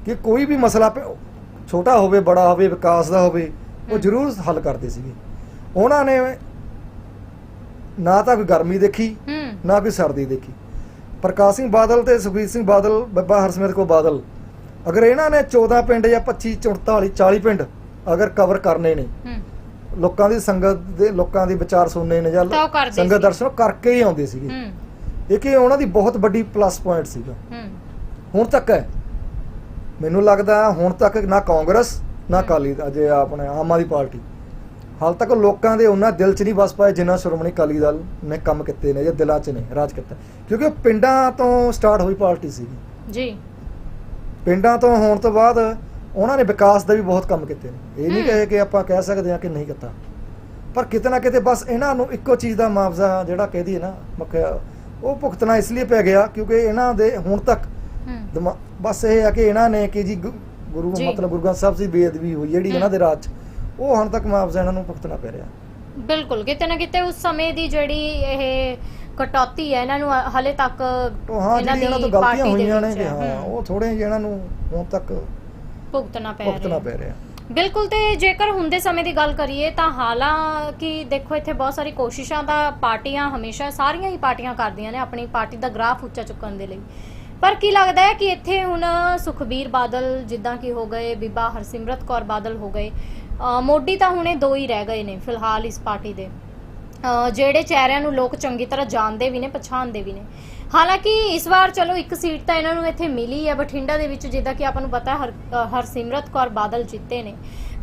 ਕਿ ਕੋਈ ਵੀ ਮਸਲਾ ਪ- ਛੋਟਾ ਹੋਵੇ ਬੜਾ ਹੋਵੇ ਵਿਕਾਸ ਦਾ ਹੋਵੇ ਉਹ। ਜ਼ਰੂਰ ਹੱਲ ਕਰਦੇ ਸੀਗੇ। ਉਹਨਾਂ ਨੇ ਨਾ ਤਾਂ ਕੋਈ ਗਰਮੀ ਦੇਖੀ ਨਾ ਕੋਈ ਸਰਦੀ ਦੇਖੀ। ਪ੍ਰਕਾਸ਼ ਸਿੰਘ ਬਾਦਲ ਤੇ ਸੁਖਬੀਰ ਸਿੰਘ ਬਾਦਲ ਬੱਬਾ ਹਰਸਿਮਰਤ ਕੋ ਬਾਦਲ ਅਗਰ ਇਹਨਾਂ ਨੇ 14 ਪਿੰਡ ਜਾਂ 25 44 40 ਪਿੰਡ ਅਗਰ ਕਵਰ ਕਰਨੇ ਨੇ ਲੋਕਾਂ ਦੀ ਸੰਗਤ ਦੇ ਲੋਕਾਂ ਦੀ ਵਿਚਾਰ ਸੁਣਨੇ ਨੇ ਜਾਂ ਸੰਗਤ ਸੀ। ਦਰਸ਼ਨ ਕਰਕੇ ਹੀ ਆਉਂਦੇ ਸੀਗੇ। ਇਹ ਕਿ ਉਹਨਾਂ ਦੀ ਬਹੁਤ ਵੱਡੀ ਪਲੱਸ ਪੁਆਇੰਟ ਸੀਗਾ। ਹੁਣ ਤੱਕ ਹੈ। ਮੈਨੂੰ ਲੱਗਦਾ ਹੁਣ ਤੱਕ ਨਾ ਕਾਂਗਰਸ ਨਾ ਅਕਾਲੀ ਅਜੇ ਆਪਣੇ ਆਮ ਆਦਮੀ ਪਾਰਟੀ। ਹਾਲ ਤੱਕ ਲੋਕਾਂ ਦੇ ਉਹਨਾਂ ਦਿਲ 'ਚ ਨਹੀਂ ਵਸ ਪਾਏ ਜਿੰਨਾ ਸ਼੍ਰੋਮਣੀ ਅਕਾਲੀ ਦਲ ਨੇ ਕੰਮ ਕੀਤੇ ਨੇ ਜਾਂ ਦਿਲਾਂ 'ਚ ਨੇ ਰਾਜ ਕੀਤਾ। ਕਿਉਂਕਿ ਪਿੰਡਾਂ ਤੋਂ ਸਟਾਰਟ ਹੋਈ ਪਾਰਟੀ ਸੀਗੀ। ਜੀ। ਪਿੰਡਾਂ ਤੋਂ ਹੋਣ ਤੋਂ ਬਾਅਦ ਉਹਨਾਂ ਨੇ ਵਿਕਾਸ ਦਾ ਵੀ ਬਹੁਤ ਕੰਮ ਕੀਤੇ ਨੇ ਇਹ ਨਹੀਂ। ਕਹੇ ਕਿ ਆਪਾਂ ਕਹਿ ਸਕਦੇ ਹਾਂ ਕਿ ਨਹੀਂ ਕੀਤਾ ਪਰ ਕਿਤੇ ਨਾ ਕਿਤੇ ਬਸ ਇਹਨਾਂ ਨੂੰ ਇੱਕੋ ਚੀਜ਼ ਦਾ ਮੁਆਵਜ਼ਾ ਜਿਹੜਾ ਕਹਿ ਦਈਏ ਨਾ ਮੱਕਿਆ ਉਹ ਭੁਗਤਣਾ ਇਸ ਲਈ ਪੈ ਗਿਆ ਕਿਉਂਕਿ ਇਹਨਾਂ ਦੇ ਹੁਣ ਤੱਕ ਹੂੰ ਬਸ ਇਹ ਆ ਕਿ ਇਹਨਾਂ ਨੇ ਕਿ ਜੀ ਗੁਰੂ। ਮਤਲਬ ਗੁਰੂ ਗ੍ਰੰਥ ਸਾਹਿਬ ਦੀ ਬੇਅਦਬੀ ਹੋਈ ਜਿਹੜੀ ਇਹਨਾਂ। ਦੇ ਰਾਜ 'ਚ ਉਹ ਹੁਣ ਤੱਕ ਮੁਆਵਜ਼ਾ ਇਹਨਾਂ ਨੂੰ ਭੁਗਤਣਾ ਪੈ ਰਿਹਾ ਬਿਲਕੁਲ ਕਿਤੇ ਨਾ ਕਿਤੇ ਉਸ ਸਮੇਂ ਦੀ ਜਿਹੜੀ ਇਹ ਕਟੌਤੀ ਹੈ ਇਹਨਾਂ ਨੂੰ ਹਲੇ ਤੱਕ ਉਹ ਹਾਂ ਇਹਨਾਂ ਤੋਂ ਗਲਤੀਆਂ ਪਾਰਟੀ ਦੇ ਹੋਈਆਂ ਨੇ ਵਿੱਚ ਹੈ। ਉਹ ਥੋੜੇ ਜਿਹੇ ਇਹਨਾਂ ਨੂੰ ਹੁਣ ਤੱਕ ਭੁਗਤਣਾ ਪੈ ਭੁਗਤਣਾ ਰਿਹਾ। ਪੈ ਰਿਹਾ। ਬਿਲਕੁਲ ਤੇ ਜੇਕਰ ਹੁੰਦੇ ਸਮੇਂ ਦੀ ਗੱਲ ਕਰੀਏ ਤਾਂ ਹਾਲਾਂਕਿ ਦੇਖੋ ਇੱਥੇ ਬਹੁਤ ਸਾਰੀ ਕੋਸ਼ਿਸ਼ਾਂ ਤਾਂ ਪਾਰਟੀਆਂ ਹਮੇਸ਼ਾ ਸਾਰੀਆਂ ਹੀ ਪਾਰਟੀਆਂ ਕਰਦੀਆਂ ਨੇ ਆਪਣੀ ਪਾਰਟੀ ਦਾ ਗ੍ਰਾਫ ਉੱਚਾ ਚੁੱਕਣ ਦੇ ਲਈ। ਪਰ ਕੀ ਲੱਗਦਾ ਹੈ ਕਿ ਇੱਥੇ ਹੁਣ ਸੁਖਬੀਰ ਬਾਦਲ ਜਿੱਦਾਂ ਕਿ ਹੋ ਗਏ ਬੀਬਾ ਹਰਸਿਮਰਤ ਕੌਰ ਬਾਦਲ ਹੋ ਗਏ ਅ, ਮੋਢੀ ਤਾਂ ਹੁਣੇ ਦੋ ਹੀ ਰਹਿ ਗਏ ਨੇ ਫਿਲਹਾਲ ਇਸ ਪਾਰਟੀ ਦੇ। ਜਿਹੜੇ ਚਿਹਰਿਆਂ ਨੂੰ ਲੋਕ ਚੰਗੀ ਤਰ੍ਹਾਂ ਜਾਣਦੇ ਵੀ ਨੇ ਪਛਾਣਦੇ ਵੀ ਨੇ। ਹਾਲਾਂਕਿ ਇਸ ਵਾਰ ਚਲੋ ਇੱਕ ਸੀਟ ਤਾਂ ਇਹਨਾਂ ਨੂੰ ਇੱਥੇ ਮਿਲੀ ਹੈ ਬਠਿੰਡਾ ਦੇ ਵਿੱਚ ਜਿੱਦਾਂ ਕਿ ਆਪਾਂ ਨੂੰ ਪਤਾ ਹਰ ਹਰਸਿਮਰਤ ਕੌਰ ਬਾਦਲ ਜਿੱਤੇ ਨੇ।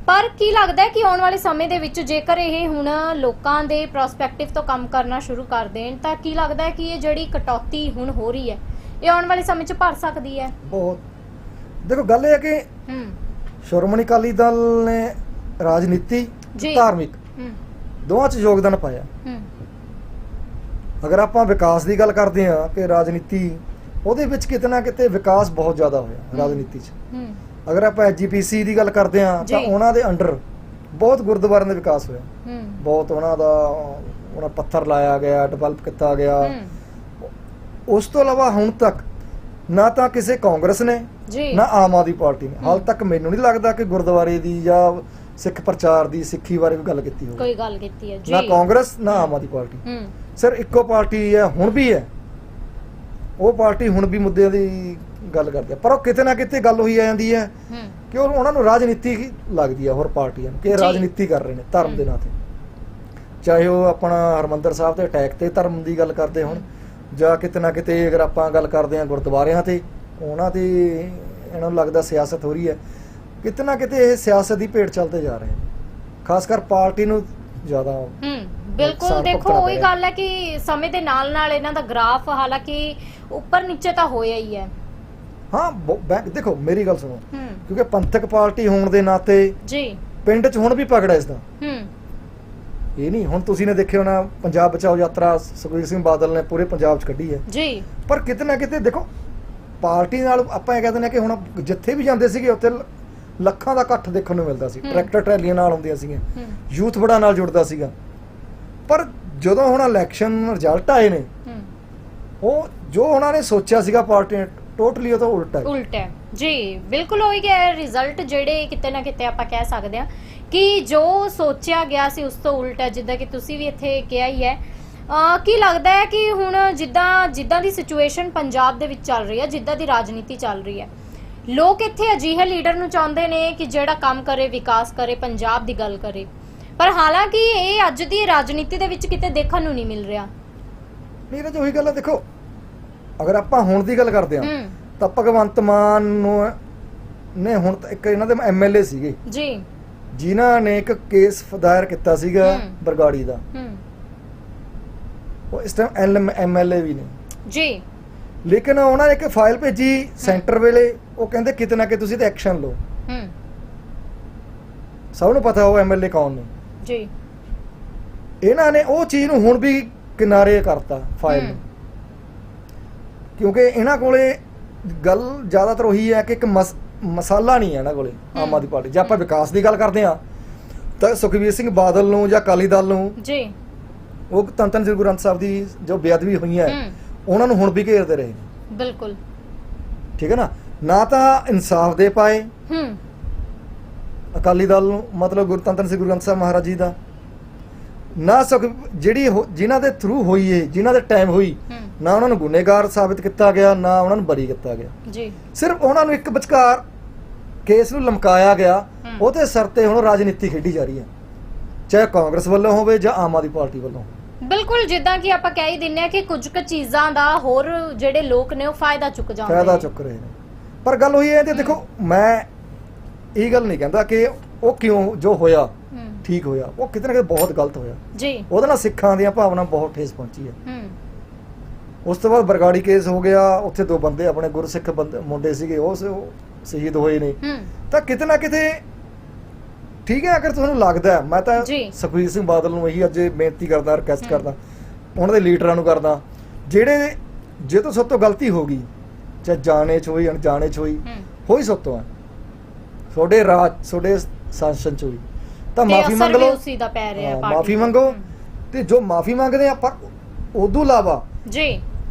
ਪਰ ਕੀ ਲੱਗਦਾ ਹੈ ਕਿ ਆਉਣ ਵਾਲੇ ਸਮੇਂ ਦੇ ਵਿੱਚ ਜੇਕਰ ਇਹ ਹੁਣ ਲੋਕਾਂ ਦੇ ਪ੍ਰੋਸਪੈਕਟਿਵ ਤੋਂ ਕੰਮ ਕਰਨਾ ਸ਼ੁਰੂ ਕਰ ਦੇਣ ਤਾਂ ਕੀ ਲੱਗਦਾ ਹੈ ਕਿ ਇਹ ਜਿਹੜੀ ਕਟੌਤੀ ਹੁਣ ਹੋ ਰਹੀ ਹੈ ਇਹ ਆਉਣ ਵਾਲੇ ਸਮੇਂ 'ਚ ਭਰ ਸਕਦੀ ਹੈ? ਬਹੁਤ। ਦੇਖੋ ਗੱਲ ਇਹ ਹੈ ਕਿ ਹੂੰ। ਸ਼੍ਰੋਮਣੀ ਅਕਾਲੀ ਦਲ ਨੇ ਰਾਜਨੀਤੀ। ਧਾਰਮਿਕ ਦੋਵਾਂ 'ਚ ਯੋਗਦਾਨ ਪਾਇਆ। ਹੂੰ। ਅਗਰ ਆਪਾਂ ਵਿਕਾਸ ਦੀ ਗੱਲ ਕਰਦੇ ਹਾਂ ਕਿ ਰਾਜਨੀਤੀ ਉਹਦੇ ਵਿੱਚ ਕਿਤੇ ਨਾ ਕਿਤੇ ਵਿਕਾਸ ਬਹੁਤ ਜ਼ਿਆਦਾ ਹੋਇਆ ਰਾਜਨੀਤੀ 'ਚ। ਹੂੰ। ਅਗਰ ਆਪਾਂ ਐਜੀਪੀਸੀ ਦੀ ਗੱਲ ਕਰਦੇ ਹਾਂ ਤਾਂ। ਉਹਨਾਂ ਦੇ ਅੰਡਰ ਬਹੁਤ ਗੁਰਦੁਆਰਿਆਂ ਦਾ ਵਿਕਾਸ ਹੋਇਆ। ਹੂੰ। ਬਹੁਤ ਉਹਨਾਂ ਦਾ ਉਹਨਾਂ ਪੱਥਰ ਲਾਇਆ ਗਿਆ ਡਿਵੈਲਪ ਕੀਤਾ ਗਿਆ। ਉਸ ਤੋਂ ਇਲਾਵਾ ਹੁਣ ਤੱਕ ਨਾ ਤਾਂ ਕਿਸੇ ਕਾਂਗਰਸ ਨੇ ਨਾ ਆਮ ਆਦਮੀ ਪਾਰਟੀ ਨੇ। ਹਾਲ ਤੱਕ ਮੈਨੂੰ ਨਹੀਂ ਲੱਗਦਾ ਕਿ ਗੁਰਦੁਆਰੇ ਦੀ ਜਾਂ ਸਿੱਖ ਪ੍ਰਚਾਰ ਦੀ ਸਿੱਖੀ ਬਾਰੇ ਕੋਈ ਗੱਲ ਕੀਤੀ ਹੋਵੇ? ਕੋਈ ਗੱਲ ਕੀਤੀ ਹੈ ਜੀ। ਨਾ ਕਾਂਗਰਸ ਨਾ ਆਮ ਆਦਮੀ ਪਾਰਟੀ। ਹੂੰ। ਸਰ ਇੱਕੋ ਪਾਰਟੀ ਹੈ ਹੁਣ ਵੀ ਹੈ। ਉਹ ਪਾਰਟੀ ਹੁਣ ਵੀ ਮੁੱਦਿਆਂ ਦੀ ਗੱਲ ਕਰਦੀ ਹੈ। ਪਰ ਉਹ ਕਿਤੇ ਨਾ ਕਿਤੇ ਗੱਲ ਹੋਈ ਆ ਜਾਂਦੀ ਹੈ ਹੂੰ। ਕਿ ਉਹ- ਉਹਨਾਂ ਨੂੰ ਰਾਜਨੀਤੀ ਲੱਗਦੀ ਹੈ ਹੋਰ ਪਾਰਟੀਆਂ ਨੂੰ ਕਿ ਇਹ। ਰਾਜਨੀਤੀ ਕਰ ਰਹੇ ਨੇ ਧਰਮ ਦੇ ਨਾਂ ਤੇ। ਚਾਹੇ ਉਹ ਆਪਣਾ ਹਰਮੰਦਰ ਸਾਹਿਬ ਤੇ ਅਟੈਕ ਤੇ ਧਰਮ ਦੀ ਗੱਲ ਕਰਦੇ ਹੁਣ ਜਾਂ ਕਿਤੇ ਨਾ ਕਿਤੇ ਅਗਰ ਆਪਾਂ ਗੱਲ ਕਰਦੇ ਹਾਂ ਗੁਰਦੁਆਰਿਆਂ ਤੇ ਉਹਨਾਂ ਤੇ ਇਹਨਾਂ ਨੂੰ ਲੱਗਦਾ ਸਿਆਸਤ ਹੋ ਰਹੀ ਹੈ। ਕਿਤੇ ਨਾ ਕਿਤੇ ਇਹ ਸਿਆਸਤ ਦੀ ਭੇਟ ਚੱਲਦੇ ਜਾ ਰਹੇ ਨੇ। ਖਾਸ ਕਰ ਪਾਰਟੀ ਨੂੰ ਜ਼ਿਆਦਾ ਹੂੰ ਬਿਲਕੁਲ ਨੁਕਸਾਨ ਦੇਖੋ ਉਹੀ ਰਿਹਾ। ਗੱਲ ਹੈ ਕਿ ਸਮੇਂ ਦੇ ਨਾਲ ਨਾਲ ਇਹਨਾਂ ਦਾ ਗ੍ਰਾਫ ਹਾਲਾਂਕਿ ਉੱਪਰ ਨੀਚੇ ਤਾਂ ਹੋਇਆ ਹੀ ਹੈ। ਹਾਂ ਬ- ਬੈਂਕ ਦੇਖੋ ਮੇਰੀ ਗੱਲ ਸੁਣੋ। ਹੂੰ। ਕਿਉਂਕਿ ਪੰਥਕ ਪਾਰਟੀ ਹੋਣ ਦੇ ਨਾਤੇ ਜੀ। ਪਿੰਡ 'ਚ ਹੁਣ ਵੀ ਪਕੜ ਹੈ ਇਸ ਦਾ। ਹੂੰ। ਇਹ ਨਹੀਂ ਹੁਣ ਤੁਸੀਂ ਨੇ ਦੇਖਿਆ ਹੋਣਾ ਪੰਜਾਬ ਬਚਾਓ ਯਾਤਰਾ ਸੁਖਬੀਰ ਸਿੰਘ ਬਾਦਲ ਨੇ ਪੂਰੇ ਪੰਜਾਬ 'ਚ ਕੱਢੀ ਹੈ। ਜੀ। ਪਰ ਕਿਤੇ ਨਾ ਕਿਤੇ ਦੇਖੋ ਪਾਰਟੀ ਨਾਲ ਆਪਾਂ ਇਹ ਕਹਿੰਦੇ ਨੇ ਕਿ ਹੁਣ ਜਿੱਥੇ ਵੀ ਜਾਂਦੇ ਸੀਗੇ ਉੱਥੇ ਲ- ਲੱਖਾਂ ਦਾ ਇਕੱਠ ਦੇਖਣ ਨੂੰ ਮਿਲਦਾ ਸੀ। ਟਰੈਕਟਰ ਟਰੈਲੀਆਂ ਨਾਲ ਆਉਂਦੀਆਂ ਸੀਗੀਆਂ। ਯੂਥ ਬੜਾ ਨਾਲ ਜੁੜਦਾ ਸੀਗਾ। ਪਰ ਜਦੋਂ ਹੁਣ ਇਲੈਕਸ਼ਨ ਰਿਜ਼ਲਟ ਆਏ ਨੇ ਉਹ ਜੋ ਉਹਨਾਂ ਨੇ ਸੋਚਿਆ ਸੀਗਾ ਪਾਰਟੀ ਨੇ ਟੋਟਲੀ ਉਹ ਤਾਂ ਉਲਟਾ ਹੈ। ਉਲਟ ਹੈ। ਜੀ ਬਿਲਕੁਲ ਹੋਈ ਗਿਆ ਰਿਜ਼ਲਟ ਜਿਹੜੇ ਕਿਤੇ ਨਾ ਕਿਤੇ ਆਪਾਂ ਕਹਿ ਸਕਦੇ ਹਾਂ ਕਿ ਜੋ ਸੋਚਿਆ ਗਿਆ ਸੀ ਉਸ ਤੋਂ ਉਲਟ ਜਿੱਦਾਂ ਕਿ ਤੁਸੀਂ ਵੀ ਇੱਥੇ ਕਿਹਾ ਹੀ ਹੈ। ਕੀ ਲੱਗਦਾ ਹੈ ਕਿ ਹੁਣ ਜਿੱਦਾਂ ਜਿੱਦਾਂ ਦੀ ਸਿਚੁਏਸ਼ਨ ਪੰਜਾਬ ਦੇ ਵਿੱਚ ਚੱਲ ਰਹੀ ਹੈ ਜਿੱਦਾਂ ਦੀ ਰਾਜਨੀਤੀ ਚੱਲ ਰਹੀ ਹੈ ਲੋਕ ਇੱਥੇ ਅਜਿਹੇ ਲੀਡਰ ਨੂੰ ਚਾਹੁੰਦੇ ਨੇ ਕਿ ਜਿਹੜਾ ਕੰਮ ਕਰੇ ਵਿਕਾਸ ਕਰੇ ਪੰਜਾਬ ਦੀ ਗੱਲ ਕਰੇ। ਪਰ ਹਾਲਾਂਕਿ ਇਹ ਅੱਜ ਦੀ ਰਾਜਨੀਤੀ ਦੇ ਵਿੱਚ ਕਿਤੇ ਦੇਖਣ ਨੂੰ ਨਹੀਂ ਮਿਲ ਰਿਹਾ। ਇਹਦੇ 'ਚ ਉਹੀ ਗੱਲ ਹੈ ਦੇਖੋ ਅਗਰ ਆਪਾਂ ਹੁਣ ਦੀ ਗੱਲ ਕਰਦੇ ਹਾਂ ਹੂੰ। ਤਾਂ ਭਗਵੰਤ ਮਾਨ ਨੂੰ ਨੇ ਹੁਣ ਤਾਂ ਇੱਕ ਇਹਨਾਂ ਦੇ ਐਮਐਲਏ ਸੀਗੇ। ਜੀ। ਜਿਨ੍ਹਾਂ ਨੇ ਇੱਕ ਕੇਸ ਦਾਇਰ ਕੀਤਾ ਸੀਗਾ ਹੂੰ। ਬਰਗਾੜੀ ਦਾ। ਹੂੰ। ਉਹ ਇਸ ਟਾਈਮ ਐਮਐਲਏ ਵੀ ਨੇ। ਜੀ। ਲੇਕਿਨ ਉਹਨਾਂ ਨੇ ਇੱਕ ਫਾਈਲ ਭੇਜੀ ਸੈਂਟਰ ਵੇਲੇ ਉਹ ਕਹਿੰਦੇ ਕਿਤੇ ਨਾ ਕਿ ਤੁਸੀਂ ਤੇ ਐਕਸ਼ਨ ਲਓ। ਹੂੰ। ਸਭ ਨੂੰ ਪਤਾ ਉਹ ਐਮਐਲਏ ਕੌਣ ਨੇ। ਜੀ। ਇਹਨਾਂ ਨੇ ਉਹ ਚੀਜ਼ ਨੂੰ ਹੁਣ ਵੀ ਕਿਨਾਰੇ ਕਰਤਾ ਫਾਈਲ ਨੂੰ। ਕਿਉਂਕਿ ਇਹਨਾਂ ਕੋਲੇ ਗੱਲ ਜ਼ਿਆਦਾਤਰ ਉਹੀ ਹੈ ਕਿ ਇੱਕ ਮਸ- ਮਸਾਲਾ ਨਹੀਂ ਹੈ ਇਹਨਾਂ ਕੋਲੇ ਆਮ। ਆਦਮੀ ਪਾਰਟੀ ਜੇ ਆਪਾਂ ਵਿਕਾਸ ਦੀ ਗੱਲ ਕਰਦੇ ਹਾਂ ਤਾਂ ਸੁਖਬੀਰ ਸਿੰਘ ਬਾਦਲ ਨੂੰ ਜਾਂ ਅਕਾਲੀ ਦਲ ਨੂੰ ਜੀ। ਉਹ ਸ੍ਰੀ ਗੁਰੂ ਗ੍ਰੰਥ ਸਾਹਿਬ ਦੀ ਜੋ ਬੇਅਦਬੀ ਹੋਈਆਂ ਹੂੰ। ਉਹਨਾਂ ਨੂੰ ਹੁਣ ਵੀ ਘੇਰਦੇ ਰਹੇ। ਬਿਲਕੁਲ। ਠੀਕ ਹੈ ਨਾ? ਨਾ ਤਾਂ ਇਨਸਾਫ ਦੇ ਪਾਏ। ਹੂੰ। ਅਕਾਲੀ ਦਲ ਨੂੰ ਮਤਲਬ ਗੁਰੂ ਧੰਨ ਧੰਨ ਸ੍ਰੀ ਗੁਰੂ ਗ੍ਰੰਥ ਸਾਹਿਬ ਮਹਾਰਾਜ ਜੀ ਦਾ। ਨਾ ਸੁਖ ਜਿਹੜੀ ਜਿਨ੍ਹਾਂ ਦੇ ਥਰੂ ਹੋਈ ਏ ਜਿਨ੍ਹਾਂ ਦੇ ਟਾਈਮ ਹੋਈ ਨਾ ਉਹਨਾਂ ਨੂੰ ਗੁਨੇਗਾਰ ਸਾਬਿਤ ਕੀਤਾ ਗਿਆ ਨਾ ਉਹਨਾਂ ਨੂੰ ਬਰੀ ਕੀਤਾ ਗਿਆ। ਜੀ। ਸਿਰਫ ਉਹਨਾਂ ਨੂੰ ਇੱਕ ਵਿਚਕਾਰ ਕੇਸ ਨੂੰ ਲਮਕਾਇਆ ਗਿਆ। ਉਹਦੇ ਸਿਰ ਤੇ ਹੁਣ ਰਾਜਨੀਤੀ ਖੇਡੀ ਜਾ ਰਹੀ ਹੈ। ਚਾਹੇ ਕਾਂਗਰਸ ਵੱਲੋਂ ਹੋਵੇ ਜਾਂ ਆਮ ਆਦਮੀ ਪਾਰਟੀ ਵੱਲੋਂ ਬਿਲਕੁਲ ਜਿੱਦਾਂ ਕਿ ਆਪਾਂ ਕਹਿ ਹੀ ਦਿੰਨੇ ਆ ਕਿ ਕੁਝ ਕੁ ਚੀਜ਼ਾਂ ਦਾ ਹੋਰ ਜਿਹੜੇ ਲੋਕ ਨੇ ਉਹ ਫਾਇਦਾ ਚੁੱਕ ਜਾਂਦੇ ਫਾਇਦਾ। ਚੁੱਕ ਰਹੇ ਨੇ। ਪਰ ਗੱਲ ਹੋਈ ਹੈ ਤੇ ਦੇਖੋ ਮੈਂ ਇਹ ਗੱਲ ਨਹੀਂ ਕਹਿੰਦਾ ਕਿ ਉਹ ਕਿਉਂ ਜੋ ਹੋਇਆ ਠੀਕ ਹੋਇਆ। ਉਹ ਕਿਤੇ ਨਾ ਕਿਤੇ ਬਹੁਤ ਗਲਤ ਹੋਇਆ। ਜੀ। ਉਹਦੇ ਨਾਲ ਸਿੱਖਾਂ ਦੀਆਂ ਭਾਵਨਾ ਬਹੁਤ ਠੇਸ ਪਹੁੰਚੀ ਹੈ। ਹੂੰ। ਉਸ ਤੋਂ ਬਾਅਦ ਬਰਗਾੜੀ ਕੇਸ ਹੋ ਗਿਆ ਉੱਥੇ ਦੋ ਬੰਦੇ ਆਪਣੇ ਗੁਰਸਿੱਖ ਬੰਦੇ ਮੁੰਡੇ ਸੀਗੇ ਉਹ ਸ਼ਹੀਦ ਹੋਏ ਨੇ। ਤਾਂ ਕਿਤੇ ਨਾ ਕਿਤੇ ਠੀਕ ਹੈ ਅਗਰ ਤੁਹਾਨੂੰ ਲੱਗਦਾ ਮੈਂ ਤਾਂ ਜੀ। ਸੁਖਬੀਰ ਸਿੰਘ ਬਾਦਲ ਨੂੰ ਇਹੀ ਅੱਜ ਬੇਨਤੀ ਕਰਦਾ ਰਿਕਵੈਸਟ। ਕਰਦਾ ਉਹਨਾਂ ਦੇ ਲੀਡਰਾਂ ਨੂੰ ਕਰਦਾ ਜਿਹੜੇ ਜੇ ਤੋਂ ਸਭ ਤੋਂ ਗਲਤੀ ਹੋ ਗਈ ਚਾਹੇ ਜਾਣੇ ਚ ਹੋਈ ਅਣਜਾਣੇ ਚ ਹੋਈ ਹੂੰ ਹੋਈ ਸਭ ਤੋਂ ਹੈ ਤੁਹਾਡੇ ਰਾਜ ਤੁਹਾਡੇ ਸ਼ਾਸਨ ਚ ਹੋਈ ਤਾਂ ਤੇ ਮਾਫੀ ਅਸਰ ਮੰਗ ਵੀ ਲਓ ਉਸੀ ਦਾ ਪੈ ਰਿਹਾ ਪਾਰਟੀ ਮਾਫੀ। ਮੰਗੋ। ਤੇ ਜੋ ਮਾਫੀ ਮੰਗਦੇ ਆ ਪਰ ਉਦੋਂ ਇਲਾਵਾ ਜੀ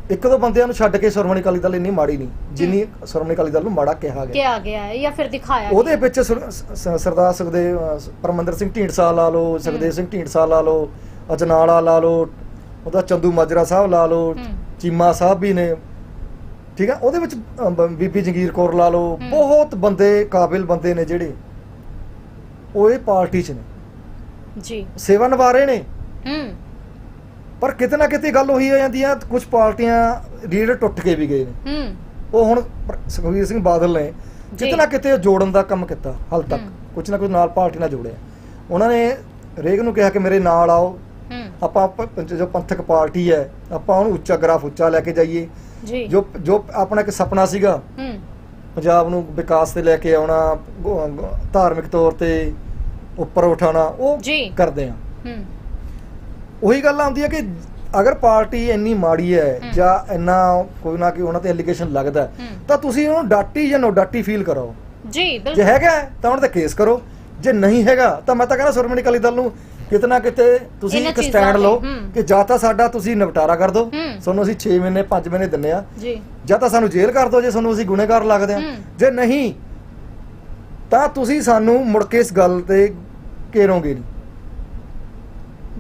ਇੱਕ ਦੋ ਬੰਦਿਆਂ ਨੂੰ ਛੱਡ ਕੇ ਸ਼੍ਰੋਮਣੀ ਅਕਾਲੀ ਦਲ ਇੰਨੀ ਮਾੜੀ ਨਹੀਂ ਜਿੰਨੀ ਸ਼੍ਰੋਮਣੀ ਅਕਾਲੀ ਦਲ ਨੂੰ ਮਾੜਾ ਕਿਹਾ ਗਿਆ। ਕਿਹਾ ਗਿਆ ਹੈ ਜਾਂ ਫਿਰ ਦਿਖਾਇਆ ਉਹਦੇ। ਵਿੱਚ ਸੁਰ- ਸ- ਸ- ਸਰਦਾਰ ਸੁਖਦੇਵ ਪਰਮਿੰਦਰ ਸਿੰਘ ਢੀਂਡਸਾ ਲਾ ਲਓ ਸੁਖਦੇਵ ਸਿੰਘ ਢੀਂਡਸਾ ਲਾ ਲਓ ਅਜਨਾਲਾ ਲਾ ਲਓ ਉਹਦਾ ਚੰਦੂ ਮਾਜਰਾ ਸਾਹਿਬ ਲਾ ਲਓ ਹੂੰ। ਚੀਮਾ ਸਾਹਿਬ ਵੀ ਨੇ। ਠੀਕ ਹੈ ਉਹਦੇ ਵਿੱਚ ਅ, ਬ- ਬੀਬੀ ਜੰਗੀਰ ਕੌਰ ਲਾ ਲਓ। ਹੂੰ। ਬਹੁਤ ਬੰਦੇ ਕਾਬਿਲ ਬੰਦੇ ਨੇ ਜਿਹੜੇ। ਉਹ ਇਹ ਪਾਰਟੀ 'ਚ ਨੇ। ਜੀ। ਸੇਵਾ ਨਿਭਾ ਰਹੇ ਨੇ। ਹੂੰ। ਪਰ ਕਿਤੇ ਨਾ ਕਿਤੇ ਗੱਲ ਉਹੀ ਹੋ ਜਾਂਦੀ ਆ ਕੁਝ ਪਾਰਟੀਆਂ ਲੀਡਰ ਟੁੱਟ ਕੇ ਵੀ ਗਏ ਨੇ। ਹੂੰ। ਉਹ ਹੁਣ ਸੁਖਬੀਰ ਸਿੰਘ ਬਾਦਲ ਨੇ। ਕਿਤੇ ਨਾ ਕਿਤੇ ਜੋੜਨ ਦਾ ਕੰਮ ਕੀਤਾ ਹਾਲ ਤੱਕ। ਕੁਝ ਨਾ ਕੁਝ ਨਾਲ ਪਾਰਟੀ ਨਾਲ ਜੋੜਿਆ। ਉਹਨਾਂ ਨੇ ਰੇਗ ਨੂੰ ਕਿਹਾ ਕਿ ਮੇਰੇ ਨਾਲ ਆਓ। ਆਪਾਂ ਜੋ ਪੰਥਕ ਪਾਰਟੀ ਹੈ ਆਪਾਂ ਉਹਨੂੰ ਉੱਚਾ ਗ੍ਰਾਫ ਉੱਚਾ ਲੈ ਕੇ ਜਾਈਏ। ਜੀ। ਜੋ ਜੋ ਆਪਣਾ ਇੱਕ ਸੁਪਨਾ ਸੀਗਾ ਹੂੰ। ਪੰਜਾਬ ਨੂੰ ਵਿਕਾਸ ਤੇ ਲੈ ਕੇ ਆਉਣਾ ਧਾਰਮਿਕ ਤੌਰ ਤੇ ਉੱਪਰ ਉਠਾਉਣਾ ਉਹ। ਕਰਦੇ ਆ। ਹੂੰ। ਉਹੀ ਗੱਲ ਆਉਂਦੀ ਹੈ ਕਿ ਅਗਰ ਪਾਰਟੀ ਇੰਨੀ ਮਾੜੀ ਹੈ। ਜਾਂ ਇੰਨਾ ਕੋਈ ਨਾ ਕਿ ਉਹਨਾਂ ਤੇ ਐਲੀਗੇਸ਼ਨ ਲੱਗਦਾ। ਤਾਂ ਤੁਸੀਂ ਉਹਨੂੰ ਡਾਟੀ ਜਾਂ ਨੋ ਡਾਟੀ ਫੀਲ ਕਰਾਓ ਜੀ ਜੇ ਬਿਲਕੁਲ ਹੈਗਾ ਹੈ, ਤਾਂ ਉਹਨਾਂ ਤੇ ਕੇਸ ਕਰੋ ਜੇ ਨਹੀਂ ਹੈਗਾ ਤਾਂ ਮੈਂ ਤਾਂ ਕਹਿੰਦਾ ਸ਼੍ਰੋਮਣੀ ਅਕਾਲੀ ਦਲ ਨੂੰ ਕਿਤੇ ਨਾ ਕਿਤੇ ਤੁਸੀਂ ਇੱਕ ਸਟੈਂਡ ਲਓ। ਕਿ ਜਾਂ ਤਾਂ ਸਾਡਾ ਤੁਸੀਂ ਨਿਪਟਾਰਾ ਕਰ ਦਿਓ। ਤੁਹਾਨੂੰ ਅਸੀਂ 6 ਮਹੀਨੇ 5 ਮਹੀਨੇ ਦਿੰਨੇ ਆ ਜੀ ਜਾਂ ਤਾਂ ਸਾਨੂੰ ਜੇਲ੍ਹ ਕਰ ਦਿਓ ਜੇ ਸਾਨੂੰ ਅਸੀਂ ਗੁਨੇਗਾਰ ਲੱਗਦੇ ਆ। ਜੇ ਨਹੀਂ ਤਾਂ ਤੁਸੀਂ ਸਾਨੂੰ ਮੁੜ ਕੇ ਇਸ ਗੱਲ ਤੇ ਘੇਰੋਗੇ ਨਹੀਂ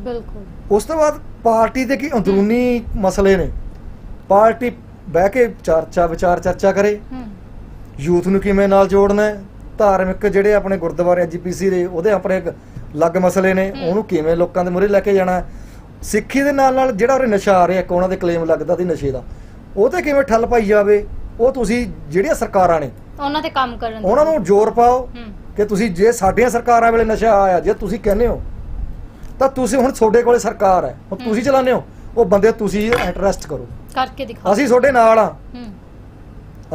ਬਿਲਕੁਲ ਉਸ ਤੋਂ ਬਾਅਦ ਪਾਰਟੀ ਦੇ ਕੀ ਅੰਦਰੂਨੀ ਮਸਲੇ ਨੇ। ਪਾਰਟੀ ਬਹਿ ਕੇ ਚਰਚਾ ਵਿਚਾਰ ਚਰਚਾ ਕਰੇ। ਯੂਥ ਨੂੰ ਕਿਵੇਂ ਨਾਲ ਜੋੜਨਾ ਹੈ? ਧਾਰਮਿਕ ਜਿਹੜੇ ਆਪਣੇ ਗੁਰਦੁਆਰੇ ਐਜੀਪੀਸੀ ਦੇ ਉਹਦੇ ਆਪਣੇ ਇੱਕ ਅਲੱਗ ਮਸਲੇ ਨੇ। ਉਹਨੂੰ ਕਿਵੇਂ ਲੋਕਾਂ ਦੇ ਮੂਹਰੇ ਲੈ ਕੇ ਜਾਣਾ। ਸਿੱਖੀ ਦੇ ਨਾਲ ਨਾਲ ਜਿਹੜਾ ਉਹਰੇ ਨਸ਼ਾ ਆ ਰਿਹਾ ਇੱਕ ਉਹਨਾਂ ਦੇ ਕਲੇਮ ਲੱਗਦਾ ਸੀ ਨਸ਼ੇ ਦਾ। ਉਹ ਤੇ ਕਿਵੇਂ ਠੱਲ ਪਾਈ ਜਾਵੇ? ਉਹ ਤੁਸੀਂ ਜਿਹੜੀਆਂ ਸਰਕਾਰਾਂ ਨੇ ਉਹਨਾਂ ਤੇ ਕੰਮ ਕਰਨ ਉਹਨਾਂ ਨੂੰ ਜ਼ੋਰ ਪਾਓ ਕਿ ਤੁਸੀਂ ਜੇ ਸਾਡੀਆਂ ਸਰਕਾਰਾਂ ਵੇਲੇ ਨਸ਼ਾ ਆਇਆ ਜੇ ਤੁਸੀਂ ਕਹਿੰਦੇ ਹੋ ਤਾਂ ਤੁਸੀਂ ਹੁਣ ਤੁਹਾਡੇ ਕੋਲੇ ਸਰਕਾਰ ਹੈ। ਹੁਣ ਤੁਸੀਂ ਚਲਾਉਂਦੇ ਹੋ ਉਹ ਬੰਦੇ ਤੁਸੀਂ ਇੰਟਰਸਟ ਕਰੋ। ਕਰਕੇ ਦਿਖਾਓ। ਅਸੀਂ ਤੁਹਾਡੇ ਨਾਲ ਆ। ਹੂੰ।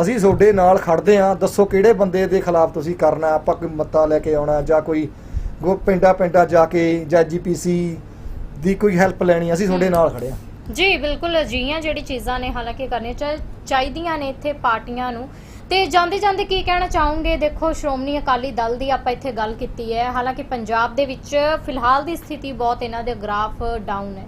ਅਸੀਂ ਤੁਹਾਡੇ ਨਾਲ ਖੜਦੇ ਆ ਦੱਸੋ ਕਿਹੜੇ ਬੰਦੇ ਦੇ ਖਿਲਾਫ ਤੁਸੀਂ ਕਰਨਾ ਆਪਾਂ ਕੋਈ ਮੱਤਾ ਲੈ ਕੇ ਆਉਣਾ ਜਾਂ ਕੋਈ ਗੋ ਪਿੰਡਾ ਪਿੰਡਾ ਜਾ ਕੇ ਜਾਂ ਜੀਪੀਸੀ ਦੀ ਕੋਈ ਹੈਲਪ ਲੈਣੀ ਅਸੀਂ ਤੁਹਾਡੇ। ਨਾਲ ਖੜੇ ਆ ਜੀ ਬਿਲਕੁਲ ਅਜਿਹੀਆਂ ਜਿਹੜੀ ਚੀਜ਼ਾਂ ਨੇ ਹਾਲਾਂਕਿ ਕਰਨੀਆਂ ਚਾਹੀਦੀਆਂ ਨੇ ਇੱਥੇ ਪਾਰਟੀਆਂ ਨੂੰ। ਤੇ ਜਾਂਦੇ ਜਾਂਦੇ ਕੀ ਕਹਿਣਾ ਚਾਹੋਗੇ? ਦੇਖੋ ਸ਼੍ਰੋਮਣੀ ਅਕਾਲੀ ਦਲ ਦੀ ਆਪਾਂ ਇੱਥੇ ਗੱਲ ਕੀਤੀ ਹੈ। ਹਾਲਾਂਕਿ ਪੰਜਾਬ ਦੇ ਵਿੱਚ ਫਿਲਹਾਲ ਦੀ ਸਥਿਤੀ ਬਹੁਤ ਇਹਨਾਂ ਦੇ ਗ੍ਰਾਫ ਡਾਊਨ ਹੈ।